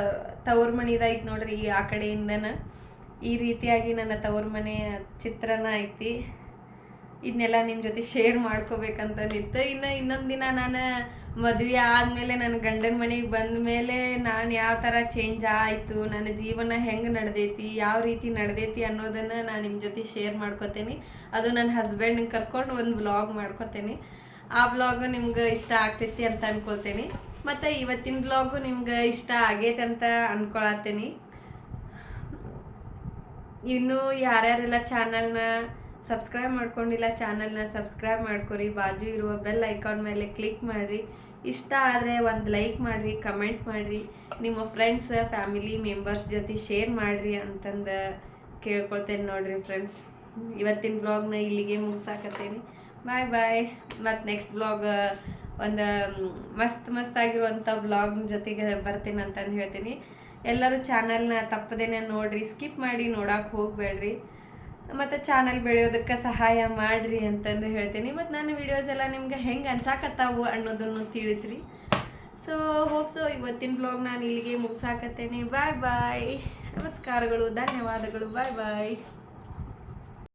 ತವ್ರ ಮನಿದಾಯ್ತು ನೋಡ್ರಿ ಈ ಆ ಕಡೆಯಿಂದನ. ಈ ರೀತಿಯಾಗಿ ನನ್ನ ತವ್ರ ಮನೆಯ ಚಿತ್ರನ ಐತಿ. ಇದನ್ನೆಲ್ಲ ನಿಮ್ಮ ಜೊತೆ ಶೇರ್ ಮಾಡ್ಕೋಬೇಕಂತಂದಿತ್ತು. ಇನ್ನು ಇನ್ನೊಂದು ದಿನ ನಾನು ಮದುವೆ ಆದಮೇಲೆ ನನ್ನ ಗಂಡನ ಮನೆಗೆ ಬಂದ ಮೇಲೆ ನಾನು ಯಾವ ಥರ ಚೇಂಜ್ ಆಯಿತು? ನನ್ನ ಜೀವನ ಹೆಂಗೆ ನಡೆದೈತಿ? ಯಾವ ರೀತಿ ನಡೆದೈತಿ ಅನ್ನೋದನ್ನು ನಾನು ನಿಮ್ಮ ಜೊತೆ ಶೇರ್ ಮಾಡ್ಕೋತೇನೆ. ಅದು ನನ್ನ ಹಸ್ಬೆಂಡ್ ಕರ್ಕೊಂಡು ಒಂದು ಬ್ಲಾಗ್ ಮಾಡ್ಕೋತೇನೆ. ಆ ಬ್ಲಾಗ್ ನಿಮ್ಗೆ ಇಷ್ಟ ಆಗ್ತೈತಿ ಅಂತ ಅನ್ಕೊಳ್ತೇನೆ. ಮತ್ತು ಇವತ್ತಿನ ಬ್ಲಾಗು ನಿಮ್ಗೆ ಇಷ್ಟ ಆಗೈತೆ ಅಂತ ಅನ್ಕೊಳತ್ತೀನಿ. ಇನ್ನು ಯಾರ್ಯಾರೆಲ್ಲ ಚಾನಲ್ನ ಸಬ್ಸ್ಕ್ರೈಬ್ ಮಾಡ್ಕೊಂಡಿಲ್ಲ ಚಾನಲ್ನ ಸಬ್ಸ್ಕ್ರೈಬ್ ಮಾಡ್ಕೊರಿ. ಬಾಜು ಇರುವ ಬೆಲ್ ಐಕಾನ್ ಮೇಲೆ ಕ್ಲಿಕ್ ಮಾಡಿರಿ. ಇಷ್ಟ ಆದರೆ ಒಂದು ಲೈಕ್ ಮಾಡಿರಿ, ಕಮೆಂಟ್ ಮಾಡಿರಿ. ನಿಮ್ಮ ಫ್ರೆಂಡ್ಸ್ ಫ್ಯಾಮಿಲಿ ಮೆಂಬರ್ಸ್ ಜೊತೆ ಶೇರ್ ಮಾಡಿರಿ ಅಂತಂದು ಕೇಳ್ಕೊಳ್ತೇನೆ ನೋಡಿರಿ ಫ್ರೆಂಡ್ಸ್ ಇವತ್ತಿನ ಬ್ಲಾಗ್ನ ಇಲ್ಲಿಗೆ ಮುಗಿಸಾಕತ್ತೇನೆ. ಬಾಯ್ ಬಾಯ್ ಮತ್ತು ನೆಕ್ಸ್ಟ್ ಬ್ಲಾಗ್ ಒಂದು ಮಸ್ತ್ ಮಸ್ತ್ ಆಗಿರುವಂಥ ಬ್ಲಾಗ್ ಜೊತೆಗೆ ಬರ್ತೀನಿ ಅಂತಂದು ಹೇಳ್ತೀನಿ. ಎಲ್ಲರೂ ಚಾನಲ್ನ ತಪ್ಪದೇನೆ ನೋಡಿರಿ. ಸ್ಕಿಪ್ ಮಾಡಿ ನೋಡೋಕೆ ಹೋಗಬೇಡ್ರಿ. ಮತ್ತು ಚಾನಲ್ ಬೆಳೆಯೋದಕ್ಕೆ ಸಹಾಯ ಮಾಡಿರಿ ಅಂತಂದು ಹೇಳ್ತೀನಿ. ಮತ್ತು ನನ್ನ ವಿಡಿಯೋಸ್ ಎಲ್ಲ ನಿಮ್ಗೆ ಹೆಂಗೆ ಅನ್ಸಾಕತ್ತಾವು ಅನ್ನೋದನ್ನು ತಿಳಿಸ್ರಿ. ಸೊ ಹೋಪ್ ಸೊ ಇವತ್ತಿನ ಬ್ಲಾಗ್ ನಾನು ಇಲ್ಲಿಗೆ ಮುಗಿಸಾಕತ್ತೇನೆ. ಬಾಯ್ ಬಾಯ್ ನಮಸ್ಕಾರಗಳು, ಧನ್ಯವಾದಗಳು. ಬಾಯ್ ಬಾಯ್